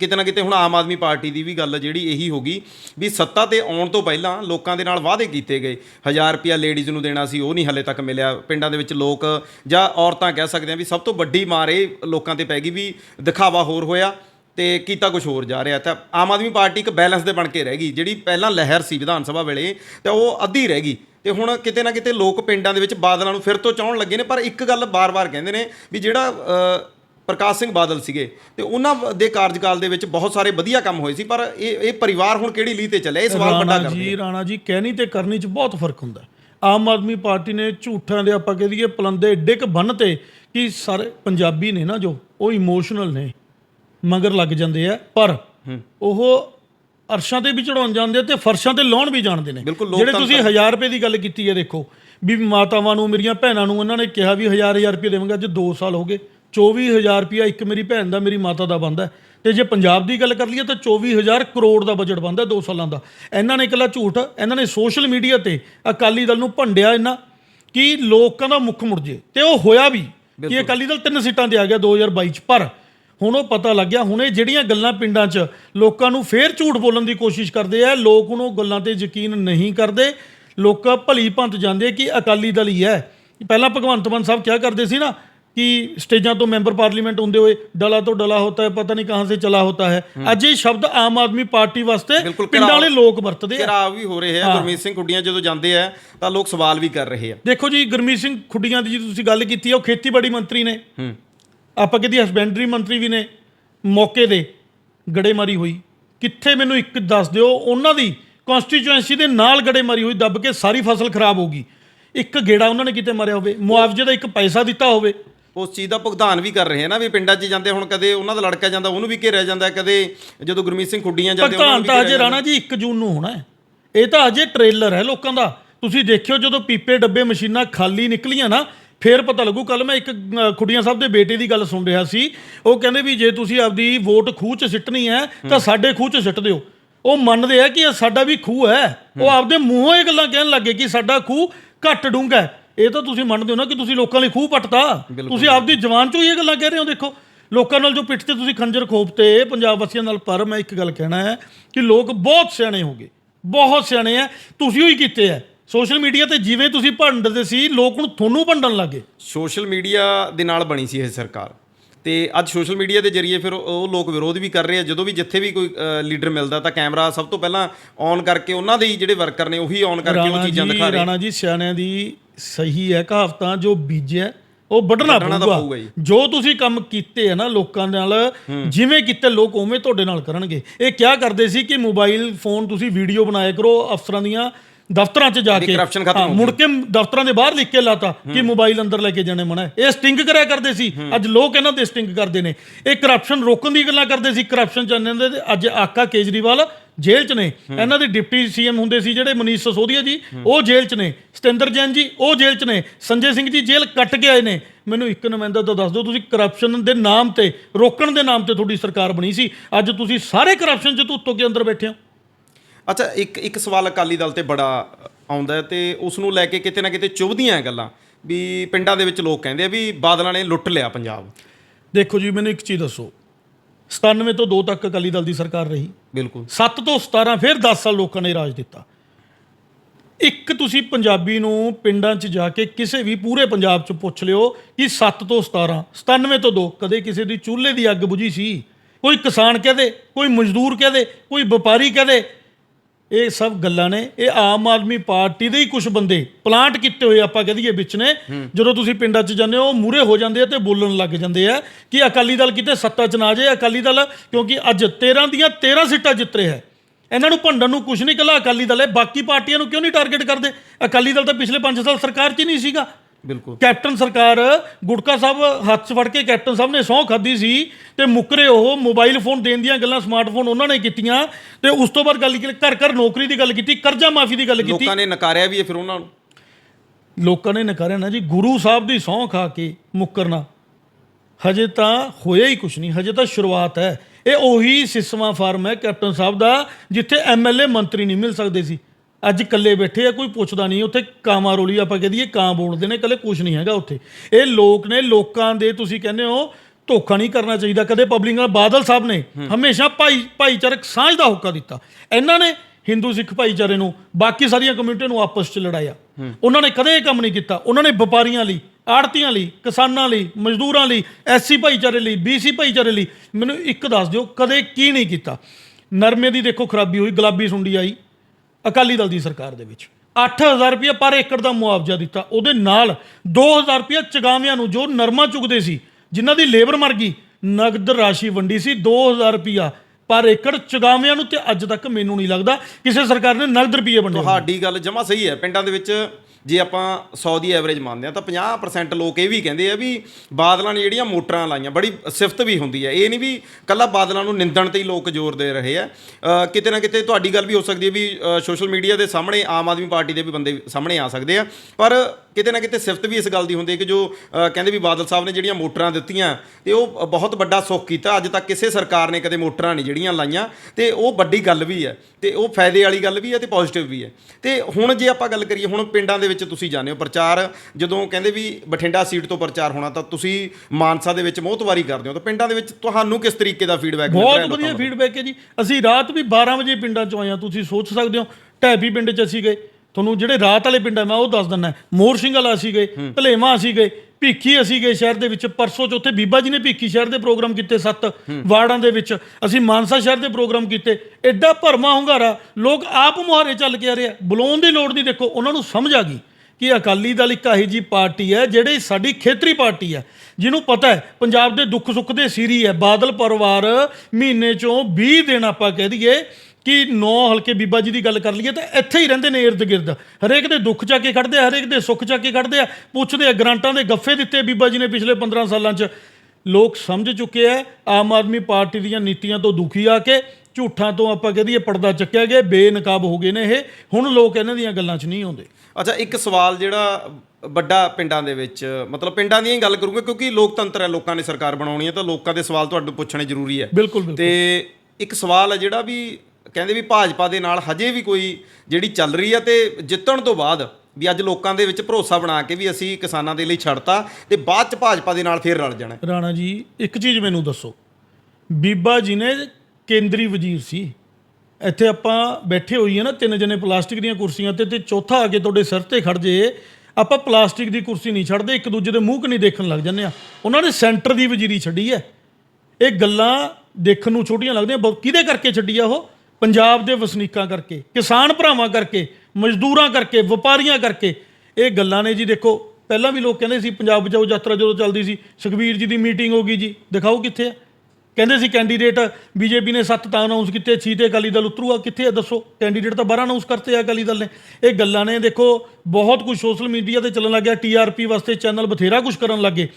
ਕਿਤੇ ਨਾ ਕਿਤੇ ਹੁਣ ਆਮ ਆਦਮੀ ਪਾਰਟੀ ਦੀ ਵੀ ਗੱਲ ਜਿਹੜੀ ਇਹੀ ਹੋ ਗਈ ਵੀ ਸੱਤਾ ਤੇ ਆਉਣ ਤੋਂ ਪਹਿਲਾਂ ਲੋਕਾਂ ਦੇ ਨਾਲ ਵਾਅਦੇ ਕੀਤੇ ਗਏ। 1000 ਰੁਪਿਆ ਲੇਡੀਜ਼ ਨੂੰ ਦੇਣਾ ਸੀ, ਉਹ ਨਹੀਂ ਹਲੇ ਤੱਕ ਮਿਲਿਆ। ਪਿੰਡਾਂ ਦੇ ਵਿੱਚ ਲੋਕ ਜਾਂ ਔਰਤਾਂ ਕਹਿ ਸਕਦੇ ਆ ਵੀ ਸਭ ਤੋਂ ਵੱਡੀ ਮਾਰ ਇਹ ਲੋਕਾਂ ਤੇ ਪੈ ਗਈ ਵੀ ਦਿਖਾਵਾ ਹੋਰ ਹੋਇਆ। ਤੇ ਕੀਤਾ ਕੁਝ ਹੋਰ ਜਾ ਰਿਹਾ। ਤਾਂ ਆਮ ਆਦਮੀ ਪਾਰਟੀ ਇੱਕ ਬੈਲੈਂਸ ਦੇ ਬਣ ਕੇ ਰਹਿ ਗਈ। ਜਿਹੜੀ ਪਹਿਲਾਂ ਲਹਿਰ ਸੀ ਵਿਧਾਨ ਸਭਾ ਵੇਲੇ ਤੇ ਉਹ ਅੱਧੀ ਰਹਿ ਗਈ। ਤੇ ਹੁਣ ਕਿਤੇ ਨਾ ਕਿਤੇ ਲੋਕ ਪਿੰਡਾਂ ਦੇ ਵਿੱਚ ਬਾਦਲਾਂ ਨੂੰ ਫਿਰ ਤੋਂ ਚਾਹਣ ਲੱਗੇ ਨੇ ਪਰ ਇੱਕ ਗੱਲ ਬਾਰ-ਬਾਰ ਕਹਿੰਦੇ ਨੇ ਵੀ ਜਿਹੜਾ ਪ੍ਰਕਾਸ਼ ਸਿੰਘ ਬਾਦਲ ਸੀਗੇ ਤੇ ਉਹਨਾਂ ਦੇ ਕਾਰਜਕਾਲ ਦੇ ਵਿੱਚ ਬਹੁਤ ਸਾਰੇ ਵਧੀਆ ਕੰਮ ਹੋਏ ਸੀ ਪਰ ਇਹ ਇਹ ਪਰਿਵਾਰ ਹੁਣ ਕਿਹੜੀ ਲੀਹ ਤੇ ਚੱਲਿਆ ਇਹ ਸਵਾਲ ਵੱਡਾ ਕਰਦੇ ਜੀ ਰਾਣਾ ਜੀ ਕਹਿਣੀ ਤੇ ਕਰਨੀ 'ਚ ਬਹੁਤ ਫ਼ਰਕ ਹੁੰਦਾ। ਆਮ ਆਦਮੀ ਪਾਰਟੀ ਨੇ ਝੂਠਾਂ ਦੇ ਆਪਾਂ ਕਹਿ ਦਈਏ ਪਲੰਦੇ ਏਡੇ ਕੁ ਬੰਨ ਤੇ ਕਿ ਸਾਰੇ ਪੰਜਾਬੀ ਨੇ ਨਾ ਜੋ ਉਹ ਇਮੋਸ਼ਨਲ ਨੇ। ਮਗਰ ਲੱਗ ਜਾਂਦੇ ਆ ਪਰ ਉਹ ਅਰਸ਼ਾਂ ਤੇ ਵੀ ਚੜਾਉਣ ਜਾਂਦੇ ਤੇ ਫਰਸ਼ਾਂ ਤੇ ਲਾਉਣ ਵੀ ਜਾਣਦੇ ਨੇ। ਜਿਹੜੇ ਤੁਸੀਂ 1000 ਰੁਪਏ ਦੀ ਗੱਲ ਕੀਤੀ ਹੈ ਦੇਖੋ ਵੀ ਮਾਤਾਵਾਂ ਨੂੰ ਮੇਰੀਆਂ ਭੈਣਾਂ ਨੂੰ ਉਹਨਾਂ ਨੇ ਕਿਹਾ ਵੀ 1000 1000 ਰੁਪਏ ਦੇਵਾਂਗਾ ਅੱਜ 2 ਸਾਲ ਹੋ ਗਏ। 24000 ਰੁਪਇਆ ਇੱਕ ਮੇਰੀ ਭੈਣ ਦਾ ਮੇਰੀ ਮਾਤਾ ਦਾ ਬੰਦਾ ਤੇ ਜੇ ਪੰਜਾਬ ਦੀ ਗੱਲ ਕਰ ਲਈਏ ਤਾਂ 24000 ਕਰੋੜ ਦਾ ਬਜਟ ਬੰਦਾ 2 ਸਾਲਾਂ ਦਾ। ਇਹਨਾਂ ਨੇ ਇਕੱਲਾ ਝੂਠ ਇਹਨਾਂ ਨੇ ਸੋਸ਼ਲ ਮੀਡੀਆ ਤੇ ਅਕਾਲੀ ਦਲ ਨੂੰ ਭੰਡਿਆ ਇਹਨਾਂ ਕਿ ਲੋਕਾਂ ਦਾ ਮੁੱਖ ਮੁੜ ਜੇ ਤੇ ਉਹ ਹੋਇਆ ਵੀ ਕਿ ਅਕਾਲੀ ਦਲ ਤਿੰਨ ਸੀਟਾਂ ਤੇ ਆ ਗਿਆ 2022 ਚ। ਪਰ ਹੁਣ ਉਹ ਪਤਾ ਲੱਗ ਗਿਆ ਹੁਣ ਇਹ ਜਿਹੜੀਆਂ ਗੱਲਾਂ ਪਿੰਡਾਂ 'ਚ ਲੋਕਾਂ ਨੂੰ ਫੇਰ ਝੂਠ ਬੋਲਣ ਦੀ ਕੋਸ਼ਿਸ਼ ਕਰਦੇ ਆ ਲੋਕ ਹੁਣ ਉਹ ਗੱਲਾਂ ਤੇ ਯਕੀਨ ਨਹੀਂ ਕਰਦੇ। ਲੋਕ ਭਲੀ ਭੰਤ ਜਾਂਦੇ ਕਿ ਅਕਾਲੀ ਦਲ ਹੀ ਹੈ। ਪਹਿਲਾਂ ਭਗਵੰਤ ਮਾਨ ਸਾਹਿਬ ਕਿਹਾ ਕਰਦੇ ਸੀ ਨਾ ਕਿ ਸਟੇਜਾਂ ਤੋਂ ਮੈਂਬਰ ਪਾਰਲੀਮੈਂਟ ਹੁੰਦੇ ਹੋਏ ਡਲਾ ਤੋਂ ਡਲਾ ਹੋਤਾ ਹੈ ਪਤਾ ਨਹੀਂ ਕਹਾਂ ਸੇ ਚਲਾ ਹੋਤਾ ਹੈ। ਅੱਜ ਇਹ ਸ਼ਬਦ ਆਮ ਆਦਮੀ ਪਾਰਟੀ ਵਾਸਤੇ ਪਿੰਡਾਂ ਵਾਲੇ ਲੋਕ ਵਰਤਦੇ ਆ। ਘਿਰਾਵ ਵੀ ਹੋ ਰਹੇ ਆ। ਗੁਰਮੀਤ ਸਿੰਘ ਖੁੱਡੀਆਂ ਜਦੋਂ ਜਾਂਦੇ ਆ ਤਾਂ ਲੋਕ ਸਵਾਲ ਵੀ ਕਰ ਰਹੇ ਆ। ਦੇਖੋ ਜੀ ਗੁਰਮੀਤ ਸਿੰਘ ਖੁੱਡੀਆਂ ਦੀ ਜੀ ਤੁਸੀਂ ਗੱਲ ਕੀਤੀ ਉਹ ਖੇਤੀਬਾੜੀ ਮੰਤਰੀ ਨੇ। ਹੂੰ। ਆਪਾਂ ਕਹਿੰਦੇ ਹਸਬੈਂਡਰੀ ਮੰਤਰੀ ਵੀ ਨੇ ਮੌਕੇ ਦੇ ਗੜੇਮਾਰੀ ਹੋਈ। ਕਿੱਥੇ ਮੈਨੂੰ ਇੱਕ ਦੱਸ ਦਿਓ ਉਹਨਾਂ ਦੀ ਕਨਸਟੀਚੁਐਂਸੀ ਦੇ ਨਾਲ ਗੜੇਮਾਰੀ ਹੋਈ ਦੱਬ ਕੇ ਸਾਰੀ ਫਸਲ ਖਰਾਬ ਹੋ ਗਈ। ਇੱਕ ਗੇੜਾ ਉਹਨਾਂ ਨੇ ਕਿਤੇ ਮਾਰਿਆ ਹੋਵੇ ਮੁਆਵਜ਼ੇ ਦਾ ਇੱਕ ਪੈਸਾ ਦਿੱਤਾ ਹੋਵੇ। ਉਸ ਚੀਜ਼ ਦਾ ਭੁਗਤਾਨ ਵੀ ਕਰ ਰਹੇ ਆ ਨਾ ਵੀ ਪਿੰਡਾਂ 'ਚ ਜਾਂਦੇ ਹੁਣ ਕਦੇ ਉਹਨਾਂ ਦਾ ਲੜਕਾ ਜਾਂਦਾ ਉਹਨੂੰ ਵੀ ਘੇਰਿਆ ਜਾਂਦਾ ਕਦੇ ਜਦੋਂ ਗੁਰਮੀਤ ਸਿੰਘ ਖੁੱਡੀਆਂ ਜਾਂਦੇ ਉਹਨਾਂ ਭੁਗਤਾਨ ਨੂੰ ਵੀ ਤਾਂ ਅਜੇ ਰਾਣਾ ਜੀ 1 ਜੂਨ ਨੂੰ ਹੋਣਾ ਹੈ। ਇਹ ਤਾਂ ਅਜੇ ਟ੍ਰੇਲਰ ਹੈ ਲੋਕਾਂ ਦਾ। ਤੁਸੀਂ ਦੇਖਿਓ ਜਦੋਂ ਪੀਪੇ ਡੱਬੇ ਮਸ਼ੀਨਾਂ ਖਾਲੀ ਨਿਕਲੀਆਂ ਨਾ ਫੇਰ ਪਤਾ ਲੱਗੂ ਕੱਲ ਮੈਂ ਇੱਕ ਅ, ਖੁੱਡੀਆਂ ਸਾਹਿਬ ਦੇ ਬੇਟੇ ਦੀ ਗੱਲ ਸੁਣ ਰਿਹਾ ਸੀ। ਉਹ ਕਹਿੰਦੇ ਵੀ ਜੇ ਤੁਸੀਂ ਆਪਦੀ ਵੋਟ ਖੂਹ 'ਚ ਸਿੱਟਣੀ ਹੈ ਤਾਂ ਸਾਡੇ ਖੂਹ 'ਚ ਸਿੱਟ ਦਿਓ। ਉਹ ਮੰਨਦੇ ਆ ਕਿ ਇਹ ਸਾਡਾ ਵੀ ਖੂਹ ਹੈ। ਉਹ ਆਪਦੇ ਮੂੰਹੋਂ ਇਹ ਗੱਲਾਂ ਕਹਿਣ ਲੱਗੇ ਕਿ ਸਾਡਾ ਖੂਹ ਘੱਟ ਡੂੰਘਾ ਹੈ। ਇਹ ਤਾਂ ਤੁਸੀਂ ਮੰਨਦੇ ਹੋ ਨਾ ਕਿ ਤੁਸੀਂ ਲੋਕਾਂ ਲਈ ਖੂਹ ਪੱਟਤਾ। ਤੁਸੀਂ ਆਪਦੀ ਜਵਾਨ 'ਚੋਂ ਹੀ ਇਹ ਗੱਲਾਂ ਕਹਿ ਰਹੇ ਹੋ ਦੇਖੋ। ਲੋਕਾਂ ਨਾਲ ਜੋ ਪਿੱਠ ਤੇ ਤੁਸੀਂ ਖੰਜਰ ਖੋਪਤੇ ਪੰਜਾਬ ਵਾਸੀਆਂ ਨਾਲ ਪਰ ਮੈਂ ਇੱਕ ਗੱਲ ਕਹਿਣਾ ਹੈ ਕਿ ਲੋਕ ਬਹੁਤ ਸਿਆਣੇ ਹੋਗੇ। ਬਹੁਤ ਸਿਆਣੇ ਆ ਤੁਸੀਂ ਹੀ ਕੀਤੇ ਆ ਸੋਸ਼ਲ ਮੀਡੀਆ ਤੇ ਜਿਵੇਂ ਤੁਸੀਂ ਭੰਡਦੇ ਸੀ ਲੋਕ ਹੁਣ ਤੁਹਾਨੂੰ ਭੰਡਣ ਲੱਗੇ। ਸੋਸ਼ਲ ਮੀਡੀਆ ਦੇ ਨਾਲ ਬਣੀ ਸੀ ਇਹ ਸਰਕਾਰ। ਤੇ ਅੱਜ ਸੋਸ਼ਲ ਮੀਡੀਆ ਦੇ ਜ਼ਰੀਏ ਫਿਰ ਉਹ ਲੋਕ ਵਿਰੋਧ ਵੀ ਕਰ ਰਹੇ ਆ। ਜਦੋਂ ਵੀ ਜਿੱਥੇ ਵੀ ਕੋਈ ਲੀਡਰ ਮਿਲਦਾ ਤਾਂ ਕੈਮਰਾ ਸਭ ਤੋਂ ਪਹਿਲਾਂ ਔਨ ਕਰਕੇ ਉਹਨਾਂ ਦੇ ਹੀ ਜਿਹੜੇ ਵਰਕਰ ਨੇ ਉਹੀ ਔਨ ਕਰਕੇ ਉਹ ਚੀਜ਼ਾਂ ਦਿਖਾ ਰਹੇ। ਰਾਣਾ ਜੀ ਸਿਆਣਿਆਂ ਦੀ ਸਹੀ ਹੈ ਕਹਾਵਤਾਂ ਜੋ ਬੀਜਿਆ ਉਹ ਵੱਢਣਾ ਪਊਗਾ। ਜੀ। ਜੋ ਤੁਸੀਂ ਕੰਮ ਕੀਤੇ ਆ ਨਾ ਲੋਕਾਂ ਨਾਲ ਜਿਵੇਂ ਕੀਤੇ ਲੋਕ ਉਵੇਂ ਤੁਹਾਡੇ ਨਾਲ ਕਰਨਗੇ। ਇਹ ਕਿਆ ਕਰਦੇ ਸੀ ਕਿ ਮੋਬਾਈਲ ਫੋਨ ਤੁਸੀਂ ਵੀਡੀਓ ਬਣਾਇਆ ਕਰੋ ਅਫਸਰਾਂ ਦੀਆਂ ਦਫ਼ਤਰਾਂ 'ਚ ਜਾ ਕੇ। corruption ਖਤਮ ਹਾਂ, ਹੋ ਮੁੜ ਕੇ ਦਫ਼ਤਰਾਂ ਦੇ ਬਾਹਰ ਲਿਖ ਕੇ ਲਾਤਾ ਕਿ ਮੋਬਾਈਲ ਅੰਦਰ ਲੈ ਕੇ ਜਾਣੇ ਮਨਾ ਹੈ। ਇਹ ਸਟਿੰਗ ਕਰਿਆ ਕਰਦੇ ਸੀ। ਅੱਜ ਲੋਕ ਇਹਨਾਂ ਦੇ ਸਟਿੰਗ ਕਰਦੇ ਨੇ। ਇਹ ਕਰਪਸ਼ਨ ਰੋਕਣ ਦੀ ਗੱਲਾਂ ਕਰਦੇ ਸੀ। ਕਰਪਸ਼ਨ ਚ ਇਹਨਾਂ ਦੇ ਤੇ ਅੱਜ ਆਕਾ ਕੇਜਰੀਵਾਲ ਜੇਲ੍ਹ 'ਚ ਨੇ। ਇਹਨਾਂ ਦੇ ਡਿਪਟੀ ਸੀਐਮ ਹੁੰਦੇ ਸੀ ਜਿਹੜੇ ਮਨੀਸ਼ ਸਸੋਦੀਆ ਜੀ ਉਹ ਜੇਲ੍ਹ 'ਚ ਨੇ। ਸਤਿੰਦਰ ਜੈਨ ਜੀ ਉਹ ਜੇਲ੍ਹ 'ਚ ਨੇ। ਸੰਜੇ ਸਿੰਘ ਜੀ ਜੇਲ੍ਹ ਕੱਟ ਕੇ ਆਏ ਨੇ। ਮੈਨੂੰ ਇੱਕ ਨੁਮਾਇੰਦਾ ਤਾਂ ਦੱਸ ਦਿਓ ਤੁਸੀਂ ਕਰਪਸ਼ਨ ਦੇ ਨਾਮ ਤੇ ਰੋਕਣ ਦੇ ਨਾਮ ਤੇ ਤੁਹਾਡੀ ਸਰਕਾਰ ਬਣੀ ਸੀ। ਅੱਜ ਤੁਸੀਂ ਸਾਰੇ ਕਰਪਸ਼ਨ 'ਚ ਧੁੱਤੋ ਕੇ ਅੰਦਰ ਬੈਠੇ ਹੋ। ਅੱਛਾ ਇੱਕ ਇੱਕ ਸਵਾਲ ਅਕਾਲੀ ਦਲ ਤੇ ਬੜਾ ਆਉਂਦਾ ਤੇ ਉਸ ਨੂੰ ਲੈ ਕੇ ਕਿਤੇ ਨਾ ਕਿਤੇ ਚੁਭਦੀਆਂ ਗੱਲਾਂ ਵੀ ਪਿੰਡਾਂ ਦੇ ਵਿੱਚ ਲੋਕ ਕਹਿੰਦੇ ਆ ਵੀ ਬਾਦਲਾਂ ਨੇ ਲੁੱਟ ਲਿਆ ਪੰਜਾਬ। ਦੇਖੋ ਜੀ ਮੈਨੂੰ ਇੱਕ ਚੀਜ਼ ਦੱਸੋ। 97 ਤੋਂ 2 ਤੱਕ ਅਕਾਲੀ ਦਲ ਦੀ ਸਰਕਾਰ ਰਹੀ। ਬਿਲਕੁਲ। 7 ਤੋਂ 17 ਫਿਰ 10 ਸਾਲ ਲੋਕਾਂ ਨੇ ਰਾਜ ਦਿੱਤਾ। ਇੱਕ ਤੁਸੀਂ ਪੰਜਾਬੀ ਨੂੰ ਪਿੰਡਾਂ 'ਚ ਜਾ ਕੇ ਕਿਸੇ ਵੀ ਪੂਰੇ ਪੰਜਾਬ 'ਚ ਪੁੱਛ ਲਿਓ ਕਿ 7 ਤੋਂ 17 97 ਤੋਂ 2 ਕਦੇ ਕਿਸੇ ਦੀ ਚੁੱਲ੍ਹੇ ਦੀ ਅੱਗ ਬੁਝੀ ਸੀ? ਕੋਈ ਕਿਸਾਨ ਕਹਦੇ ਕੋਈ ਮਜ਼ਦੂਰ ਕਹਦੇ ਕੋਈ ਵਪਾਰੀ ਕਹਦੇ ਇਹ ਸਭ ਗੱਲਾਂ ਨੇ ਇਹ ਆਮ ਆਦਮੀ ਪਾਰਟੀ ਦੇ ਹੀ ਕੁਝ ਬੰਦੇ ਪਲਾਂਟ ਕੀਤੇ ਹੋਏ ਆਪਾਂ ਕਹਿ ਦਈਏ ਵਿੱਚ ਨੇ। ਜਦੋਂ ਤੁਸੀਂ ਪਿੰਡਾਂ 'ਚ ਜਾਂਦੇ ਹੋ ਉਹ ਮੂਰੇ ਹੋ ਜਾਂਦੇ ਆ ਤੇ ਬੋਲਣ ਲੱਗ ਜਾਂਦੇ ਆ ਕਿ ਅਕਾਲੀ ਦਲ ਕਿਤੇ ਸੱਤਾ 'ਚ ਨਾ ਜਾਏ। ਅਕਾਲੀ ਦਲ ਕਿਉਂਕਿ ਅੱਜ 13 ਦੀਆਂ 13 ਸੀਟਾਂ ਜਿੱਤ ਰਿਹਾ ਹੈ। ਇਹਨਾਂ ਨੂੰ ਭੰਡਣ ਨੂੰ ਕੁਝ ਨਹੀਂ ਕੱਲਾ ਅਕਾਲੀ ਦਲ ਹੈ। ਬਾਕੀ ਪਾਰਟੀਆਂ ਨੂੰ ਕਿਉਂ ਨਹੀਂ ਟਾਰਗੇਟ ਕਰਦੇ? ਅਕਾਲੀ ਦਲ ਤਾਂ ਪਿਛਲੇ 5 ਸਾਲ ਸਰਕਾਰ 'ਚ ਹੀ ਨਹੀਂ ਸੀਗਾ। ਬਿਲਕੁਲ। ਕੈਪਟਨ ਸਰਕਾਰ ਗੁਟਕਾ ਸਾਹਿਬ ਹੱਥ 'ਚ ਫੜ ਕੇ ਕੈਪਟਨ ਸਾਹਿਬ ਨੇ ਸਹੁੰ ਖਾਦੀ ਸੀ ਤੇ ਮੁੱਕਰੇ ਉਹ ਮੋਬਾਈਲ ਫੋਨ ਦੇਣ ਦੀਆਂ ਗੱਲਾਂ ਸਮਾਰਟਫੋਨ ਉਹਨਾਂ ਨੇ ਕੀਤੀਆਂ ਤੇ ਉਸ ਤੋਂ ਬਾਅਦ ਗੱਲ ਘਰ ਘਰ ਨੌਕਰੀ ਦੀ ਗੱਲ ਕੀਤੀ ਕਰਜ਼ਾ ਮਾਫੀ ਦੀ ਗੱਲ ਕੀਤੀ। ਲੋਕਾਂ ਨੇ ਨਕਾਰਿਆ ਵੀ ਹੈ ਫਿਰ ਉਹਨਾਂ ਨੂੰ। ਲੋਕਾਂ ਨੇ ਨਕਾਰਿਆ ਨਾ ਜੀ ਗੁਰੂ ਸਾਹਿਬ ਦੀ ਸਹੁੰ ਖਾ ਕੇ ਮੁੱਕਰਨਾ। ਹਜੇ ਤਾਂ ਹੋਇਆ ਹੀ ਕੁਛ ਨਹੀਂ ਹਜੇ ਤਾਂ ਸ਼ੁਰੂਆਤ ਹੈ। ਇਹ ਉਹੀ ਸਿਸਮਾ ਫਾਰਮ ਹੈ ਕੈਪਟਨ ਸਾਹਿਬ ਦਾ ਜਿੱਥੇ ਐਮਐਲਏ ਮੰਤਰੀ ਨਹੀਂ ਮਿਲ ਸਕਦੇ ਸੀ। ਅੱਜ ਇਕੱਲੇ ਬੈਠੇ ਆ ਕੋਈ ਪੁੱਛਦਾ ਨਹੀਂ ਉੱਥੇ ਕਾਮਾ ਰੋਲੀ ਆਪਾਂ ਕਹ ਦਈਏ ਕਾਂ ਬੋਲਦੇ ਨੇ ਇਕੱਲੇ ਕੁਝ ਨਹੀਂ ਹੈਗਾ ਉੱਥੇ। ਇਹ ਲੋਕ ਨੇ ਲੋਕਾਂ ਦੇ ਤੁਸੀਂ ਕਹਿੰਦੇ ਹੋ ਧੋਖਾ ਨਹੀਂ ਕਰਨਾ ਚਾਹੀਦਾ ਕਦੇ ਪਬਲਿਕ ਨਾਲ ਬਾਦਲ ਸਾਹਿਬ ਨੇ ਹਮੇਸ਼ਾ ਭਾਈ ਭਾਈਚਾਰਕ ਸਾਂਝ ਦਾ ਹੁੱਕਾ ਦਿੱਤਾ। ਇਹਨਾਂ ਨੇ ਹਿੰਦੂ ਸਿੱਖ ਭਾਈਚਾਰੇ ਨੂੰ ਬਾਕੀ ਸਾਰੀਆਂ ਕਮਿਊਨਿਟੀਆਂ ਨੂੰ ਆਪਸ 'ਚ ਲੜਾਇਆ। ਉਹਨਾਂ ਨੇ ਕਦੇ ਇਹ ਕੰਮ ਨਹੀਂ ਕੀਤਾ। ਉਹਨਾਂ ਨੇ ਵਪਾਰੀਆਂ ਲਈ ਆੜਤੀਆਂ ਲਈ ਕਿਸਾਨਾਂ ਲਈ ਮਜ਼ਦੂਰਾਂ ਲਈ ਐਸਸੀ ਭਾਈਚਾਰੇ ਲਈ ਬੀਸੀ ਭਾਈਚਾਰੇ ਲਈ ਮੈਨੂੰ ਇੱਕ ਦੱਸ ਦਿਓ ਕਦੇ ਕੀ ਨਹੀਂ ਕੀਤਾ। ਨਰਮੇ ਦੀ ਦੇਖੋ ਖਰਾਬੀ ਹੋਈ ਗੁਲਾਬੀ ਸੁੰਡੀ ਆਈ। ਅਕਾਲੀ ਦਲ ਦੀ ਸਰਕਾਰ ਦੇ ਵਿੱਚ। 8000 ਰੁਪਏ ਪਰ ਏਕੜ ਦਾ ਮੁਆਵਜ਼ਾ ਦਿੱਤਾ। ਉਹਦੇ ਨਾਲ 2000 ਰੁਪਏ ਚਗਾਵਿਆਂ ਨੂੰ, ਜੋ ਨਰਮਾ ਚੁਗਦੇ ਸੀ, ਜਿਨ੍ਹਾਂ ਦੀ ਲੇਬਰ ਮਰ ਗਈ, ਨਗਦ ਰਾਸ਼ੀ ਵੰਡੀ ਸੀ 2000 ਰੁਪਿਆ ਪਰ ਏਕੜ ਚਗਾਵਿਆਂ ਨੂੰ ਤੇ ਅੱਜ ਤੱਕ ਮੈਨੂੰ ਨਹੀਂ ਲੱਗਦਾ ਕਿਸੇ ਸਰਕਾਰ ਨੇ ਨਗਦ ਰੁਪਏ ਵੰਡੇ ਹੋਣ। ਤੁਹਾਡੀ ਗੱਲ ਜਮਾ ਸਹੀ ਹੈ। ਪਿੰਡਾਂ ਦੇ ਵਿੱਚ ਜੇ ਆਪਾਂ 100 ਦੀ ਐਵਰੇਜ ਮੰਨਦੇ ਆ ਤਾਂ 50% ਲੋਕ ਇਹ ਵੀ ਕਹਿੰਦੇ ਆ ਵੀ ਬਾਦਲਾਂ ਨੇ ਜਿਹੜੀਆਂ ਮੋਟਰਾਂ ਲਾਈਆਂ, ਬੜੀ ਸਿਫਤ ਵੀ ਹੁੰਦੀ ਹੈ। ਇਹ ਨਹੀਂ ਵੀ ਕੱਲਾ ਬਾਦਲਾਂ ਨੂੰ ਨਿੰਦਣ ਤੇ ਹੀ ਲੋਕ ਜ਼ੋਰ ਦੇ ਰਹੇ ਆ। ਕਿਤੇ ਨਾ ਕਿਤੇ ਤੁਹਾਡੀ ਗੱਲ ਵੀ ਹੋ ਸਕਦੀ ਹੈ ਵੀ ਸੋਸ਼ਲ ਮੀਡੀਆ ਦੇ ਸਾਹਮਣੇ ਆਮ ਆਦਮੀ ਪਾਰਟੀ ਦੇ ਵੀ ਬੰਦੇ ਸਾਹਮਣੇ ਆ ਸਕਦੇ ਆ। ਪਰ ਕਿਤੇ ਨਾ ਕਿਤੇ ਸਿਫਤ ਵੀ ਇਸ ਗੱਲ ਦੀ ਹੁੰਦੀ ਹੈ ਕਿ ਜੋ ਕਹਿੰਦੇ ਵੀ ਬਾਦਲ ਸਾਹਿਬ ਨੇ ਜਿਹੜੀਆਂ ਮੋਟਰਾਂ ਦਿੱਤੀਆਂ ਤੇ ਉਹ ਬਹੁਤ ਵੱਡਾ ਸੁੱਖ ਕੀਤਾ। ਅੱਜ ਤੱਕ ਕਿਸੇ ਸਰਕਾਰ ਨੇ ਕਦੇ ਮੋਟਰਾਂ ਨਹੀਂ ਜਿਹੜੀਆਂ ਲਾਈਆਂ ਤੇ ਉਹ ਵੱਡੀ ਗੱਲ ਵੀ ਹੈ ਤੇ ਉਹ ਫਾਇਦੇ ਵਾਲੀ ਗੱਲ ਵੀ ਹੈ ਤੇ ਪੋਜ਼ਿਟਿਵ ਵੀ ਹੈ। ਤੇ ਹੁਣ ਜੇ ਆਪਾਂ ਗੱਲ ਕਰੀਏ, ਹੁਣ ਪਿੰਡਾਂ ਦੇ ਵਿੱਚ ਤੁਸੀਂ ਜਾਂਦੇ ਹੋ। ਪ੍ਰਚਾਰ ਜਦੋਂ ਕਹਿੰਦੇ ਵੀ ਬਠਿੰਡਾ ਸੀਟ ਤੋਂ ਪ੍ਰਚਾਰ ਹੋਣਾ ਤਾਂ ਤੁਸੀਂ ਮਾਨਸਾ ਦੇ ਵਿੱਚ ਮੋਹਤਵਾਰੀ ਕਰਦੇ ਹੋ। ਤਾਂ ਪਿੰਡਾਂ ਦੇ ਵਿੱਚ ਤੁਹਾਨੂੰ ਕਿਸ ਤਰੀਕੇ ਦਾ ਫੀਡਬੈਕ ਮਿਲ ਰਿਹਾ ਬਹੁਤ ਵਧੀਆ ਫੀਡਬੈਕ ਹੈ ਜੀ। ਅਸੀਂ ਰਾਤ ਵੀ 12 ਵਜੇ ਪਿੰਡਾਂ ਚੋਂ ਆਏ ਹਾਂ। ਤੁਸੀਂ ਸੋਚ ਸਕਦੇ ਹੋ ਢੈਬੀ ਪਿੰਡ 'ਚ ਅਸੀਂ ਗਏ। ਤੁਹਾਨੂੰ ਜਿਹੜੇ ਰਾਤ ਵਾਲੇ ਪਿੰਡ ਆ ਮੈਂ ਉਹ ਦੱਸ ਦਿੰਦਾ। ਮੋਰ ਸਿੰਘ ਵਾਲਾ ਅਸੀਂ ਗਏ ਭਲੇਵਾ ਅਸੀਂ ਗਏ। ਭੀਖੀ ਅਸੀਂ ਗਏ ਸ਼ਹਿਰ ਦੇ ਵਿੱਚ, ਪਰਸੋਂ ਚੌਥੇ ਬੀਬਾ ਜੀ ਨੇ ਭੀਖੀ ਸ਼ਹਿਰ ਦੇ ਪ੍ਰੋਗਰਾਮ ਕੀਤੇ ਸੱਤ ਵਾਰਡਾਂ ਦੇ ਵਿੱਚ। ਅਸੀਂ ਮਾਨਸਾ ਸ਼ਹਿਰ ਦੇ ਪ੍ਰੋਗਰਾਮ ਕੀਤੇ। ਐਡਾ ਭਰਮਾ ਹੁੰਗਾਰਾ, ਲੋਕ ਆਪ ਮੁਹਾਰੇ ਚੱਲ ਕੇ ਆ ਰਹੇ ਆ। ਬੁਲਾਉਣ ਦੀ ਲੋੜ ਨਹੀਂ, ਦੇਖੋ, ਉਹਨਾਂ ਨੂੰ ਸਮਝ ਆ ਗਈ ਕਿ ਅਕਾਲੀ ਦਲ ਇੱਕ ਇਹੋ ਜੀ ਪਾਰਟੀ ਹੈ, ਜਿਹੜੀ ਸਾਡੀ ਖੇਤਰੀ ਪਾਰਟੀ ਹੈ। ਜਿਹਨੂੰ ਪਤਾ ਹੈ, ਪੰਜਾਬ ਦੇ ਦੁੱਖ ਸੁੱਖ ਦੇ ਸੀਰੀ ਹੈ। ਬਾਦਲ ਪਰਿਵਾਰ ਮਹੀਨੇ ਚੋਂ 20 ਦਿਨ ਆਪਾਂ ਕਹਿ ਦਈਏ ਕਿ ਨੌ ਹਲਕੇ ਬੀਬਾ ਜੀ ਦੀ ਗੱਲ ਕਰ ਲਈਏ ਤਾਂ ਇੱਥੇ ਹੀ ਰਹਿੰਦੇ ਨੇ ਇਰਦ ਗਿਰਦ। ਹਰੇਕ ਦੇ ਦੁੱਖ ਚੱਕ ਕੇ ਕੱਢਦੇ ਆ ਹਰੇਕ ਦੇ ਸੁੱਖ ਚੱਕ ਕੇ ਕੱਢਦੇ ਆ। ਪੁੱਛਦੇ ਆ ਗ੍ਰਾਂਟਾਂ ਦੇ ਗੱਫੇ ਦਿੱਤੇ ਬੀਬਾ ਜੀ ਨੇ ਪਿਛਲੇ 15 ਸਾਲਾਂ 'ਚ। ਲੋਕ ਸਮਝ ਚੁੱਕੇ ਆ ਆਮ ਆਦਮੀ ਪਾਰਟੀ ਦੀਆਂ ਨੀਤੀਆਂ ਤੋਂ ਦੁਖੀ ਆ ਕੇ ਝੂਠਾਂ ਤੋਂ ਆਪਾਂ ਕਹਿ ਦਈਏ ਪਰਦਾ ਚੱਕਿਆ ਗਿਆ ਬੇਨਕਾਬ ਹੋ ਗਏ ਨੇ ਇਹ। ਹੁਣ ਲੋਕ ਇਹਨਾਂ ਦੀਆਂ ਗੱਲਾਂ 'ਚ ਨਹੀਂ ਆਉਂਦੇ। ਅੱਛਾ ਇੱਕ ਸਵਾਲ ਜਿਹੜਾ ਵੱਡਾ ਪਿੰਡਾਂ ਦੇ ਵਿੱਚ ਮਤਲਬ ਪਿੰਡਾਂ ਦੀਆਂ ਹੀ ਗੱਲ ਕਰੂੰਗਾ ਕਿਉਂਕਿ ਲੋਕਤੰਤਰ ਹੈ ਲੋਕਾਂ ਨੇ ਸਰਕਾਰ ਬਣਾਉਣੀ ਹੈ ਤਾਂ ਲੋਕਾਂ ਦੇ ਸਵਾਲ ਤੁਹਾਨੂੰ ਪੁੱਛਣੇ ਜ਼ਰੂਰੀ ਹੈ। ਬਿਲਕੁਲ ਤੇ ਇੱਕ ਸਵਾਲ ਹੈ ਜਿਹੜਾ ਵੀ ਕਹਿੰਦੇ ਵੀ ਭਾਜਪਾ ਦੇ ਨਾਲ ਹਜੇ ਵੀ ਕੋਈ ਜਿਹੜੀ ਚੱਲ ਰਹੀ ਹੈ ਤੇ ਜਿੱਤਣ ਤੋਂ ਬਾਅਦ ਵੀ ਅੱਜ ਲੋਕਾਂ ਦੇ ਵਿੱਚ ਭਰੋਸਾ ਬਣਾ ਕੇ ਵੀ ਅਸੀਂ ਕਿਸਾਨਾਂ ਦੇ ਲਈ ਛੱਡਤਾ ਤੇ ਬਾਅਦ ਚ ਭਾਜਪਾ ਦੇ ਨਾਲ ਫੇਰ ਰਲ ਜਾਣਾ ਰਾਣਾ ਜੀ, ਇੱਕ ਚੀਜ਼ ਮੈਨੂੰ ਦੱਸੋ। ਬੀਬਾ ਜੀ ਨੇ ਕੇਂਦਰੀ ਵਜ਼ੀਰ ਸੀ। ਇੱਥੇ ਆਪਾਂ ਬੈਠੇ ਹੋਈਏ ਨਾ, ਤਿੰਨ ਜਣੇ ਪਲਾਸਟਿਕ ਦੀਆਂ ਕੁਰਸੀਆਂ ਤੇ ਤੇ ਚੌਥਾ ਆ ਕੇ ਤੁਹਾਡੇ ਸਿਰ ਤੇ ਖੜ ਜੇ, ਆਪਾਂ ਪਲਾਸਟਿਕ ਦੀ ਕੁਰਸੀ ਨਹੀਂ ਛੱਡਦੇ, ਇੱਕ ਦੂਜੇ ਦੇ ਮੂੰਹ ਕਨੀ ਦੇਖਣ ਲੱਗ ਜਾਂਦੇ ਆ। ਉਹਨਾਂ ਨੇ ਸੈਂਟਰ ਦੀ ਵਜ਼ੀਰੀ ਛੱਡੀ ਹੈ। ਇਹ ਗੱਲਾਂ ਦੇਖਣ ਨੂੰ ਛੋਟੀਆਂ ਲੱਗਦੀਆਂ ਬਹੁਤ ਕਿਹਦੇ ਕਰਕੇ ਛੱਡੀ ਆ ਉਹ? ਪੰਜਾਬ ਦੇ ਵਸਨੀਕਾਂ ਕਰਕੇ, ਕਿਸਾਨ ਭਰਾਵਾਂ ਕਰਕੇ, ਮਜ਼ਦੂਰਾਂ ਕਰਕੇ, ਵਪਾਰੀਆਂ ਕਰਕੇ, ਇਹ ਗੱਲਾਂ ਨੇ ਜੀ ਦੇਖੋ, ਪਹਿਲਾਂ ਵੀ ਲੋਕ ਕਹਿੰਦੇ ਸੀ ਪੰਜਾਬ ਬਚਾਓ ਯਾਤਰਾ ਜਦੋਂ ਚੱਲਦੀ ਸੀ, ਸੁਖਬੀਰ ਜੀ ਦੀ ਮੀਟਿੰਗ ਹੋ ਗਈ ਜੀ, ਦਿਖਾਓ ਕਿੱਥੇ ਆ? ਕਹਿੰਦੇ ਸੀ ਕੈਂਡੀਡੇਟ ਬੀਜੇਪੀ ਨੇ ਸੱਤ ਤਾਂ ਅਨਾਉਂਸ ਕੀਤੇ, ਛੀ ਤੇ ਅਕਾਲੀ ਦਲ ਉਤਰੂਗਾ, ਕਿੱਥੇ ਆ ਦੱਸੋ? ਕੈਂਡੀਡੇਟ ਤਾਂ 12 ਅਨਾਉਂਸ ਕਰਤੇ ਆ ਅਕਾਲੀ ਦਲ ਨੇ। ਇਹ ਗੱਲਾਂ ਨੇ ਦੇਖੋ, ਬਹੁਤ ਕੁਝ ਸੋਸ਼ਲ ਮੀਡੀਆ ਤੇ ਚੱਲਣ ਲੱਗਿਆ ਟੀਆਰਪੀ ਵਾਸਤੇ ਚੈਨਲ ਬਥੇਰਾ ਕੁਝ ਕਰਨ ਲੱਗੇ।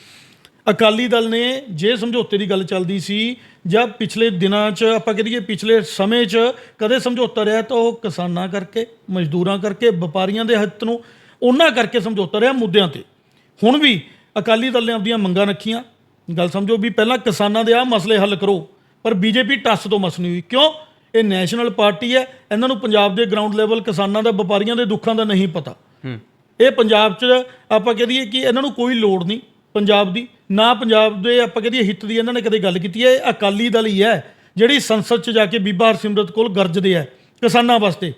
ਅਕਾਲੀ ਦਲ ਨੇ ਜੇ ਸਮਝੌਤੇ ਦੀ ਗੱਲ ਚੱਲਦੀ ਸੀ ਜਾਂ ਪਿਛਲੇ ਦਿਨਾਂ 'ਚ ਆਪਾਂ ਕਹੀਏ ਪਿਛਲੇ ਸਮੇਂ 'ਚ ਕਦੇ ਸਮਝੌਤਾ ਰਿਹਾ ਤਾਂ ਉਹ ਕਿਸਾਨਾਂ ਕਰਕੇ ਮਜ਼ਦੂਰਾਂ ਕਰਕੇ ਵਪਾਰੀਆਂ ਦੇ ਹਿੱਤ ਨੂੰ ਉਹਨਾਂ ਕਰਕੇ ਸਮਝੌਤਾ ਰਿਹਾ ਮੁੱਦਿਆਂ ਤੇ। ਹੁਣ ਵੀ ਅਕਾਲੀ ਦਲ ਨੇ ਆਪਣੀਆਂ ਮੰਗਾਂ ਰੱਖੀਆਂ। ਗੱਲ ਸਮਝੋ ਵੀ ਪਹਿਲਾਂ ਕਿਸਾਨਾਂ ਦੇ ਆਹ ਮਸਲੇ ਹੱਲ ਕਰੋ ਪਰ ਬੀਜੇਪੀ ਟੱਸ ਤੋਂ ਮਸ ਨਹੀਂ ਹੋਈ। ਕਿਉਂ? ਇਹ ਨੈਸ਼ਨਲ ਪਾਰਟੀ ਹੈ ਇਹਨਾਂ ਨੂੰ ਪੰਜਾਬ ਦੇ ਗਰਾਊਂਡ ਲੈਵਲ ਕਿਸਾਨਾਂ ਦਾ ਵਪਾਰੀਆਂ ਦੇ ਦੁੱਖਾਂ ਦਾ ਨਹੀਂ ਪਤਾ। ਇਹ ਪੰਜਾਬ 'ਚ ਆਪਾਂ ਕਹਿ ਦਈਏ ਕਿ ਇਹਨਾਂ ਨੂੰ ਕੋਈ ਲੋੜ ਨਹੀਂ ਪੰਜਾਬ ਦੀ। ਨਾ ਪੰਜਾਬ ਦੇ ਆਪਾਂ ਕਹਿ ਦਈਏ ਹਿੱਤ ਦੀ ਇਹਨਾਂ ਨੇ ਕਦੇ ਗੱਲ ਕੀਤੀ ਹੈ ਇਹ ਅਕਾਲੀ ਦਲ ਹੀ ਹੈ ਜਿਹੜੀ ਸੰਸਦ 'ਚ ਜਾ ਕੇ ਬੀਬਾ ਹਰਸਿਮਰਤ ਕੋਲ ਗਰਜਦੇ ਹੈ ਕਿਸਾਨਾਂ ਵਾਸਤੇ।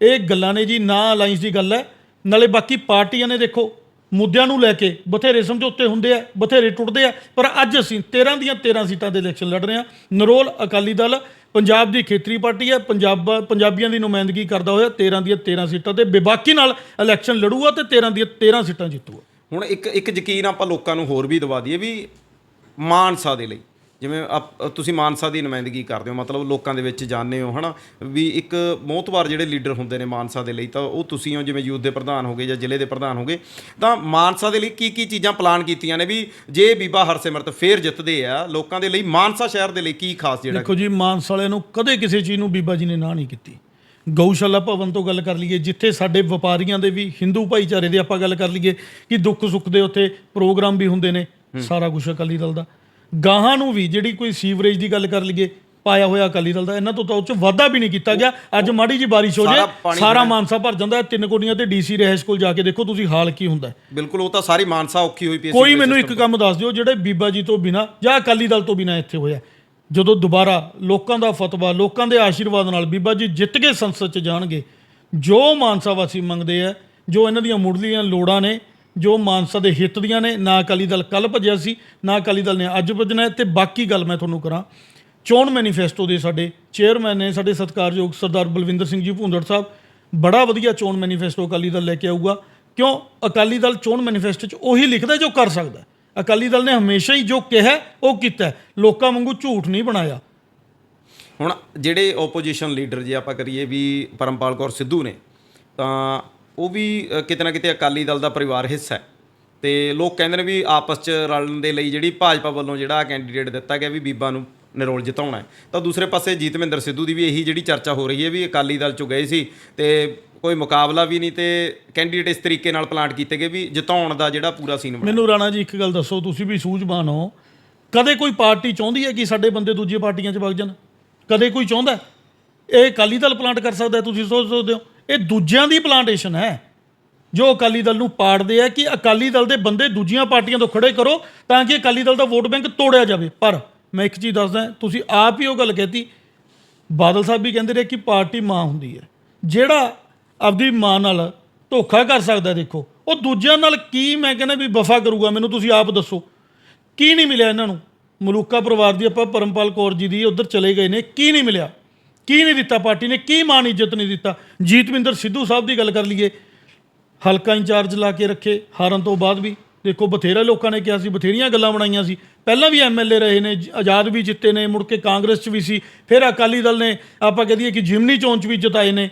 ਇਹ ਗੱਲਾਂ ਨੇ ਜੀ ਨਾ ਅਲਾਈਅੰਸ ਦੀ ਗੱਲ ਹੈ ਨਾਲੇ ਬਾਕੀ ਪਾਰਟੀਆਂ ਨੇ ਦੇਖੋ ਮੁੱਦਿਆਂ ਨੂੰ ਲੈ ਕੇ ਬਥੇਰੇ ਸਮਝੌਤੇ ਹੁੰਦੇ ਆ ਬਥੇਰੇ ਟੁੱਟਦੇ ਆ ਪਰ ਅੱਜ ਅਸੀਂ 13 ਦੀਆਂ 13 ਸੀਟਾਂ ਦੇ ਇਲੈਕਸ਼ਨ ਲੜ ਰਹੇ ਹਾਂ। ਨਰੋਲ ਅਕਾਲੀ ਦਲ ਪੰਜਾਬ ਦੀ ਖੇਤਰੀ ਪਾਰਟੀ ਹੈ ਪੰਜਾਬ ਪੰਜਾਬੀਆਂ ਦੀ ਨੁਮਾਇੰਦਗੀ ਕਰਦਾ ਹੋਇਆ 13 ਦੀਆਂ 13 ਸੀਟਾਂ ਤੇ ਬੇਬਾਕੀ ਨਾਲ ਇਲੈਕਸ਼ਨ ਲੜੂਗਾ ਤੇ 13 ਦੀਆਂ 13 ਸੀਟਾਂ ਜਿੱਤੂਗਾ। ਹੁਣ ਇੱਕ ਇੱਕ ਯਕੀਨ ਆਪਾਂ ਲੋਕਾਂ ਨੂੰ ਹੋਰ ਵੀ ਦਵਾ ਦਈਏ ਵੀ ਮਾਨਸਾ ਦੇ ਲਈ, ਜਿਵੇਂ ਆਪ- ਤੁਸੀਂ ਮਾਨਸਾ ਦੀ ਨੁਮਾਇੰਦਗੀ ਕਰਦੇ ਹੋ, ਮਤਲਬ ਲੋਕਾਂ ਦੇ ਵਿੱਚ ਜਾਂਦੇ ਹੋ, ਹਨਾ, ਵੀ ਇੱਕ ਮੋਹਤਵਾਰ ਜਿਹੜੇ ਲੀਡਰ ਹੁੰਦੇ ਨੇ ਮਾਨਸਾ ਦੇ ਲਈ, ਤਾਂ ਉਹ ਤੁਸੀਂ ਹੋ, ਜਿਵੇਂ ਯੂਥ ਦੇ ਪ੍ਰਧਾਨ ਹੋਗੇ ਜਾਂ ਜ਼ਿਲ੍ਹੇ ਦੇ ਪ੍ਰਧਾਨ ਹੋਗੇ ਤਾਂ ਮਾਨਸਾ ਦੇ ਲਈ ਕੀ ਕੀ ਚੀਜ਼ਾਂ ਪਲਾਨ ਕੀਤੀਆਂ ਨੇ ਵੀ ਜੇ ਬੀਬਾ ਹਰਸਿਮਰਤ ਫੇਰ ਜਿੱਤਦੇ ਆ, ਲੋਕਾਂ ਦੇ ਲਈ ਮਾਨਸਾ ਸ਼ਹਿਰ ਦੇ ਲਈ ਕੀ ਖਾਸ ਜਿਹੜਾ ਦੇਖੋ ਜੀ, ਮਾਨਸਾ ਵਾਲੇ ਨੂੰ ਕਦੇ ਕਿਸੇ ਚੀਜ਼ ਨੂੰ ਬੀਬਾ ਜੀ ਨੇ ਨਾ ਨਹੀਂ ਕੀਤੀ। ਗਊਸ਼ਾਲਾ ਭਵਨ ਤੋਂ ਗੱਲ ਕਰ ਲਈਏ ਜਿੱਥੇ ਸਾਡੇ ਵਪਾਰੀਆਂ ਦੇ ਵੀ ਹਿੰਦੂ ਭਾਈਚਾਰੇ ਦੇ ਆਪਾਂ ਗੱਲ ਕਰ ਲਈਏ ਕਿ ਦੁੱਖ ਸੁੱਖ ਦੇ ਉੱਥੇ ਪ੍ਰੋਗਰਾਮ ਵੀ ਹੁੰਦੇ ਨੇ ਸਾਰਾ ਕੁਝ ਅਕਾਲੀ ਦਲ ਦਾ। ਗਾਹਾਂ ਨੂੰ ਵੀ ਜਿਹੜੀ ਕੋਈ ਸੀਵਰੇਜ ਦੀ ਗੱਲ ਕਰ ਲਈਏ ਪਾਇਆ ਹੋਇਆ ਅਕਾਲੀ ਦਲ ਦਾ ਇਹਨਾਂ ਤੋਂ ਤਾਂ ਉਹ ਚ ਵਾਧਾ ਵੀ ਨਹੀਂ ਕੀਤਾ ਗਿਆ। ਅੱਜ ਮਾੜੀ ਜੀ ਬਾਰਿਸ਼ ਹੋ ਪਾਣੀ ਸਾਰਾ ਮਾਨਸਾ ਭਰ ਜਾਂਦਾ ਹੈ। ਤਿੰਨ ਕੋਡੀਆਂ ਤੇ ਡੀਸੀ ਰਹਿਸ਼ ਕੋਲ ਜਾ ਕੇ ਦੇਖੋ ਤੁਸੀਂ ਹਾਲ ਕੀ ਹੁੰਦਾ। ਬਿਲਕੁਲ ਉਹ ਤਾਂ ਸਾਰੀ ਮਾਨਸਾ ਔਖੀ ਹੋਈ ਪਈ ਸੀ ਕੋਈ ਮੈਨੂੰ ਇੱਕ ਕੰਮ ਦੱਸ ਦਿਓ ਜਿਹੜੇ ਬੀਬਾ ਜੀ ਤੋਂ ਬਿਨਾ ਜਾਂ ਅਕਾਲੀ ਦਲ ਤੋਂ ਬਿਨਾ ਇੱਥੇ ਹੋਇਆ ਜਦੋਂ ਦੁਬਾਰਾ ਲੋਕਾਂ ਦਾ ਫਤਵਾ, ਲੋਕਾਂ ਦੇ ਆਸ਼ੀਰਵਾਦ ਨਾਲ ਬੀਬਾ ਜੀ ਜਿੱਤ ਕੇ ਸੰਸਦ 'ਚ ਜਾਣਗੇ, ਜੋ ਮਾਨਸਾ ਵਾਸੀ ਮੰਗਦੇ ਆ, ਜੋ ਇਹਨਾਂ ਦੀਆਂ ਮੁੱਢਲੀਆਂ ਲੋੜਾਂ ਨੇ, ਜੋ ਮਾਨਸਾ ਦੇ ਹਿੱਤ ਦੀਆਂ ਨੇ, ਨਾ ਅਕਾਲੀ ਦਲ ਕੱਲ ਭੱਜਿਆ ਸੀ, ਨਾ ਅਕਾਲੀ ਦਲ ਨੇ ਅੱਜ ਭੱਜਣਾ ਹੈ ਤੇ ਬਾਕੀ ਗੱਲ ਮੈਂ ਤੁਹਾਨੂੰ ਕਰਾਂ। ਚੋਣ ਮੈਨੀਫੈਸਟੋ ਦੇ ਸਾਡੇ ਚੇਅਰਮੈਨ ਨੇ, ਸਾਡੇ ਸਤਿਕਾਰਯੋਗ ਸਰਦਾਰ ਬਲਵਿੰਦਰ ਸਿੰਘ ਜੀ ਭੁੰਦੜ ਸਾਹਿਬ, ਬੜਾ ਵਧੀਆ ਚੋਣ ਮੈਨੀਫੈਸਟੋ ਅਕਾਲੀ ਦਲ ਲੈ ਕੇ ਆਊਗਾ। ਕਿਉਂ? ਅਕਾਲੀ ਦਲ ਚੋਣ ਮੈਨੀਫੈਸਟੋ 'ਚ ਉਹੀ ਲਿਖਦਾ ਜੋ ਕਰ ਸਕਦਾ ਅਕਾਲੀ ਦਲ ਨੇ ਹਮੇਸ਼ਾ ਹੀ ਜੋ ਕਿਹਾ, ਉਹ ਕੀਤਾ ਲੋਕਾਂ ਵਾਂਗੂ ਝੂਠ ਨਹੀਂ ਬਣਾਇਆ। ਹੁਣ ਜਿਹੜੇ ਓਪੋਜੀਸ਼ਨ ਲੀਡਰ ਜੇ ਆਪਾਂ ਕਰੀਏ ਵੀ ਪਰਮਪਾਲ ਕੌਰ ਸਿੱਧੂ ਨੇ, ਤਾਂ ਉਹ ਵੀ ਕਿਤੇ ਨਾ ਕਿਤੇ ਅਕਾਲੀ ਦਲ ਦਾ ਪਰਿਵਾਰ ਹਿੱਸਾ ਹੈ। ਤੇ ਲੋਕ ਕਹਿੰਦੇ ਨੇ ਵੀ ਆਪਸ 'ਚ ਰਲਣ ਦੇ ਲਈ ਜਿਹੜੀ ਭਾਜਪਾ ਵੱਲੋਂ ਜਿਹੜਾ ਕੈਂਡੀਡੇਟ ਦਿੱਤਾ ਗਿਆ ਵੀ ਬੀਬਾ ਨੂੰ ਨਿਰੋਲ ਜਿਤਾਉਣਾ ਹੈ। ਤਾਂ ਦੂਸਰੇ ਪਾਸੇ ਜੀਤਮਿੰਦਰ ਸਿੱਧੂ ਦੀ ਵੀ ਇਹੀ ਜਿਹੜੀ ਚਰਚਾ ਹੋ ਰਹੀ ਹੈ ਵੀ ਅਕਾਲੀ ਦਲ 'ਚੋਂ ਗਏ ਸੀ ਤੇ ਕੋਈ ਮੁਕਾਬਲਾ ਵੀ ਨਹੀਂ ਤੇ ਕੈਂਡੀਡੇਟ ਇਸ ਤਰੀਕੇ ਨਾਲ ਪਲਾਂਟ ਕੀਤੇ ਗਏ ਵੀ ਜਿਤਾਉਣ ਦਾ ਜਿਹੜਾ ਪੂਰਾ ਸੀਨ ਬਣਾ ਮੈਨੂੰ ਰਾਣਾ ਜੀ ਇੱਕ ਗੱਲ ਦੱਸੋ ਤੁਸੀਂ ਵੀ ਸੂਝਵਾਨ ਹੋ। ਕਦੇ ਕੋਈ ਪਾਰਟੀ ਚਾਹੁੰਦੀ ਹੈ ਕਿ ਸਾਡੇ ਬੰਦੇ ਦੂਜੀਆਂ ਪਾਰਟੀਆਂ 'ਚ ਵਗ ਜਾਣ? ਕਦੇ ਕੋਈ ਚਾਹੁੰਦਾ ਹੈ? ਇਹ ਅਕਾਲੀ ਦਲ ਪਲਾਂਟ ਕਰ ਸਕਦਾ ਹੈ, ਤੁਸੀਂ ਸੋਚ ਸਕਦੇ ਹੋ? ਇਹ ਦੂਜਿਆਂ ਦੀ ਪਲਾਂਟੇਸ਼ਨ ਹੈ। ਜੋ ਅਕਾਲੀ ਦਲ ਨੂੰ ਪਾੜਦੇ ਆ ਕਿ ਅਕਾਲੀ ਦਲ ਦੇ ਬੰਦੇ ਦੂਜੀਆਂ ਪਾਰਟੀਆਂ ਤੋਂ ਖੜੇ ਕਰੋ ਤਾਂ ਕਿ ਅਕਾਲੀ ਦਲ ਦਾ ਵੋਟ ਬੈਂਕ ਤੋੜਿਆ ਜਾਵੇ। ਪਰ ਮੈਂ ਇੱਕ ਚੀਜ਼ ਦੱਸਦਾ, ਤੁਸੀਂ ਆਪ ਹੀ ਉਹ ਗੱਲ ਕਹਿਤੀ। ਬਾਦਲ ਸਾਹਿਬ ਵੀ ਕਹਿੰਦੇ ਰਹੇ ਕਿ ਪਾਰਟੀ ਮਾਂ ਹੁੰਦੀ ਹੈ। ਜਿਹੜਾ ਆਪਦੀ ਮਾਂ ਨਾਲ ਧੋਖਾ ਕਰ ਸਕਦਾ ਦੇਖੋ। ਉਹ ਦੂਜਿਆਂ ਨਾਲ ਕੀ ਮੈਂ ਕਹਿੰਦਾ ਵੀ ਵਫਾ ਕਰੂਗਾ, ਮੈਨੂੰ ਤੁਸੀਂ ਆਪ ਦੱਸੋ। ਕੀ ਨਹੀਂ ਮਿਲਿਆ ਇਹਨਾਂ ਨੂੰ? ਮਲੂਕਾ ਪਰਿਵਾਰ ਦੀ ਆਪਾਂ ਪਰਮਪਾਲ ਕੌਰ ਜੀ ਦੀ ਉਧਰ ਚਲੇ ਗਏ ਨੇ, ਕੀ ਨਹੀਂ ਮਿਲਿਆ? ਕੀ ਨਹੀਂ ਦਿੱਤਾ ਪਾਰਟੀ ਨੇ? ਕੀ ਮਾਨ ਇੱਜ਼ਤ ਨਹੀਂ ਦਿੱਤਾ? ਜੀਤਵਿੰਦਰ ਸਿੱਧੂ ਸਾਹਿਬ ਦੀ ਗੱਲ ਕਰ ਲਈਏ। ਹਲਕਾ ਇੰਚਾਰਜ ਲਾ ਕੇ ਰੱਖੇ, ਹਾਰਨ ਤੋਂ ਬਾਅਦ ਵੀ। ਦੇਖੋ ਬਥੇਰੇ ਲੋਕਾਂ ਨੇ ਕਿਹਾ ਸੀ ਬਥੇਰੀਆਂ ਗੱਲਾਂ ਬਣਾਈਆਂ ਸੀ। ਪਹਿਲਾਂ ਵੀ ਐਮਐਲਏ ਰਹੇ ਨੇ ਆਜ਼ਾਦ ਵੀ ਜਿੱਤੇ ਨੇ ਮੁੜ ਕੇ ਕਾਂਗਰਸ 'ਚ ਵੀ ਸੀ ਫਿਰ ਅਕਾਲੀ ਦਲ ਨੇ ਆਪਾਂ ਕਹ ਦਈਏ ਕਿ ਜਿਮਨੀ ਚੋਣ 'ਚ ਵੀ ਜਿਤਾਏ ਨੇ।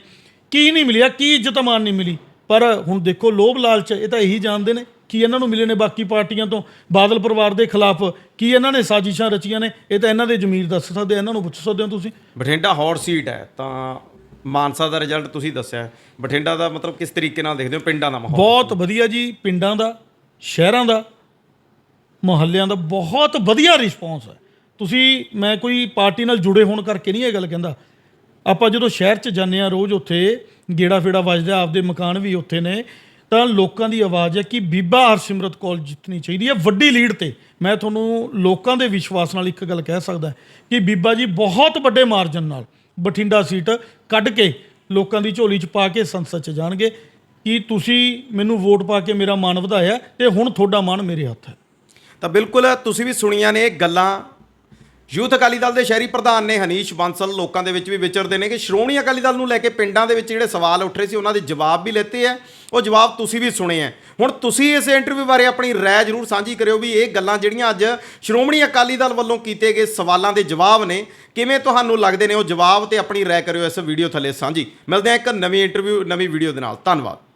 ਕੀ ਨਹੀਂ ਮਿਲਿਆ ਕੀ ਇੱਜ਼ਤ ਮਾਨ ਨਹੀਂ ਮਿਲੀ? ਪਰ ਹੁਣ ਦੇਖੋ ਲੋਭ ਲਾਲਚ ਇਹ ਤਾਂ ਇਹੀ ਜਾਣਦੇ ਨੇ ਕੀ ਇਹਨਾਂ ਨੂੰ ਮਿਲੇ ਨੇ ਬਾਕੀ ਪਾਰਟੀਆਂ ਤੋਂ। ਬਾਦਲ ਪਰਿਵਾਰ ਦੇ ਖਿਲਾਫ ਕੀ ਇਹਨਾਂ ਨੇ ਸਾਜ਼ਿਸ਼ਾਂ ਰਚੀਆਂ ਨੇ ਇਹ ਤਾਂ ਇਹਨਾਂ ਦੇ ਜ਼ਮੀਰ ਦੱਸ ਸਕਦੇ ਇਹਨਾਂ ਨੂੰ ਪੁੱਛ ਸਕਦੇ ਹੋ ਤੁਸੀਂ। ਬਠਿੰਡਾ ਹੌਟ ਸੀਟ ਹੈ ਤਾਂ ਮਾਨਸਾ ਦਾ ਰਿਜ਼ਲਟ ਤੁਸੀਂ ਦੱਸਿਆ। ਬਠਿੰਡਾ ਦਾ ਮਤਲਬ ਕਿਸ ਤਰੀਕੇ ਨਾਲ ਦੇਖਦੇ ਹੋ ਪਿੰਡਾਂ ਦਾ ਮਾਹੌਲ? ਬਹੁਤ ਵਧੀਆ ਜੀ ਪਿੰਡਾਂ ਦਾ। ਸ਼ਹਿਰਾਂ ਦਾ, ਮੁਹੱਲਿਆਂ ਦਾ ਬਹੁਤ ਵਧੀਆ ਰਿਸਪੌਂਸ ਹੈ। ਤੁਸੀਂ, ਮੈਂ ਕੋਈ ਪਾਰਟੀ ਨਾਲ ਜੁੜੇ ਹੋਣ ਕਰਕੇ ਨਹੀਂ ਇਹ ਗੱਲ ਕਹਿੰਦਾ। ਆਪਾਂ ਜਦੋਂ ਸ਼ਹਿਰ 'ਚ ਜਾਂਦੇ ਆ ਰੋਜ਼ ਉੱਥੇ, ਗੇੜਾ ਫੇੜਾ ਵੱਜਦਾ, ਆਪਦੇ ਮਕਾਨ ਵੀ ਉੱਥੇ ਨੇ, ਤਾਂ ਲੋਕਾਂ ਦੀ ਆਵਾਜ਼ ਹੈ ਕਿ ਬੀਬਾ ਹਰਸਿਮਰਤ ਕੌਰ ਜਿੱਤਣੀ ਚਾਹੀਦੀ ਹੈ ਵੱਡੀ ਲੀਡ ਤੇ। ਮੈਂ ਤੁਹਾਨੂੰ ਲੋਕਾਂ ਦੇ ਵਿਸ਼ਵਾਸ ਨਾਲ ਇੱਕ ਗੱਲ ਕਹਿ ਸਕਦਾ ਕਿ ਬੀਬਾ ਜੀ ਬਹੁਤ ਵੱਡੇ ਮਾਰਜਨ ਨਾਲ ਬਠਿੰਡਾ ਸੀਟ ਕੱਢ ਕੇ ਲੋਕਾਂ ਦੀ ਝੋਲੀ 'ਚ ਪਾ ਕੇ ਸੰਸਦ 'ਚ ਜਾਣਗੇ। ਕਿ ਤੁਸੀਂ ਮੈਨੂੰ ਵੋਟ ਪਾ ਕੇ ਮੇਰਾ ਮਾਣ ਵਧਾਇਆ ਤੇ ਹੁਣ ਤੁਹਾਡਾ ਮਾਣ ਮੇਰੇ ਹੱਥ ਹੈ। ਤਾਂ ਬਿਲਕੁਲ ਤੁਸੀਂ ਵੀ ਸੁਣੀਆਂ ਨੇ ਇਹ ਗੱਲਾਂ। ਯੂਥ ਅਕਾਲੀ ਦਲ ਦੇ ਸ਼ਹਿਰੀ ਪ੍ਰਧਾਨ ਨੇ ਹਨੀਸ਼ ਬਾਂਸਲ ਲੋਕਾਂ ਦੇ ਵਿੱਚ ਵੀ ਵਿਚਰਦੇ ਨੇ ਕਿ ਸ਼੍ਰੋਮਣੀ ਅਕਾਲੀ ਦਲ ਨੂੰ ਲੈ ਕੇ ਪਿੰਡਾਂ ਦੇ ਵਿੱਚ ਜਿਹੜੇ ਸਵਾਲ ਉੱਠ ਰਹੇ ਸੀ, ਉਹਨਾਂ ਦੇ ਜਵਾਬ ਵੀ ਲੈਤੇ ਹੈ। ਉਹ ਜਵਾਬ ਤੁਸੀਂ ਵੀ ਸੁਣੇ ਹੈ। ਹੁਣ ਤੁਸੀਂ ਇਸ ਇੰਟਰਵਿਊ ਬਾਰੇ ਆਪਣੀ ਰਾਏ ਜ਼ਰੂਰ ਸਾਂਝੀ ਕਰਿਓ ਵੀ ਇਹ ਗੱਲਾਂ ਜਿਹੜੀਆਂ ਅੱਜ ਸ਼੍ਰੋਮਣੀ ਅਕਾਲੀ ਦਲ ਵੱਲੋਂ ਕੀਤੇ ਗਏ ਸਵਾਲਾਂ ਦੇ ਜਵਾਬ ਨੇ, ਕਿਵੇਂ ਤੁਹਾਨੂੰ ਲੱਗਦੇ ਨੇ? ਉਹ ਜਵਾਬ ਤੇ ਆਪਣੀ ਰਾਏ ਕਰਿਓ ਇਸ ਵੀਡੀਓ ਥੱਲੇ ਸਾਂਝੀ। ਮਿਲਦੇ ਹਾਂ ਇੱਕ ਨਵੀਂ ਇੰਟਰਵਿਊ, ਨਵੀਂ ਵੀਡੀਓ ਦੇ ਨਾਲ। ਧੰਨਵਾਦ।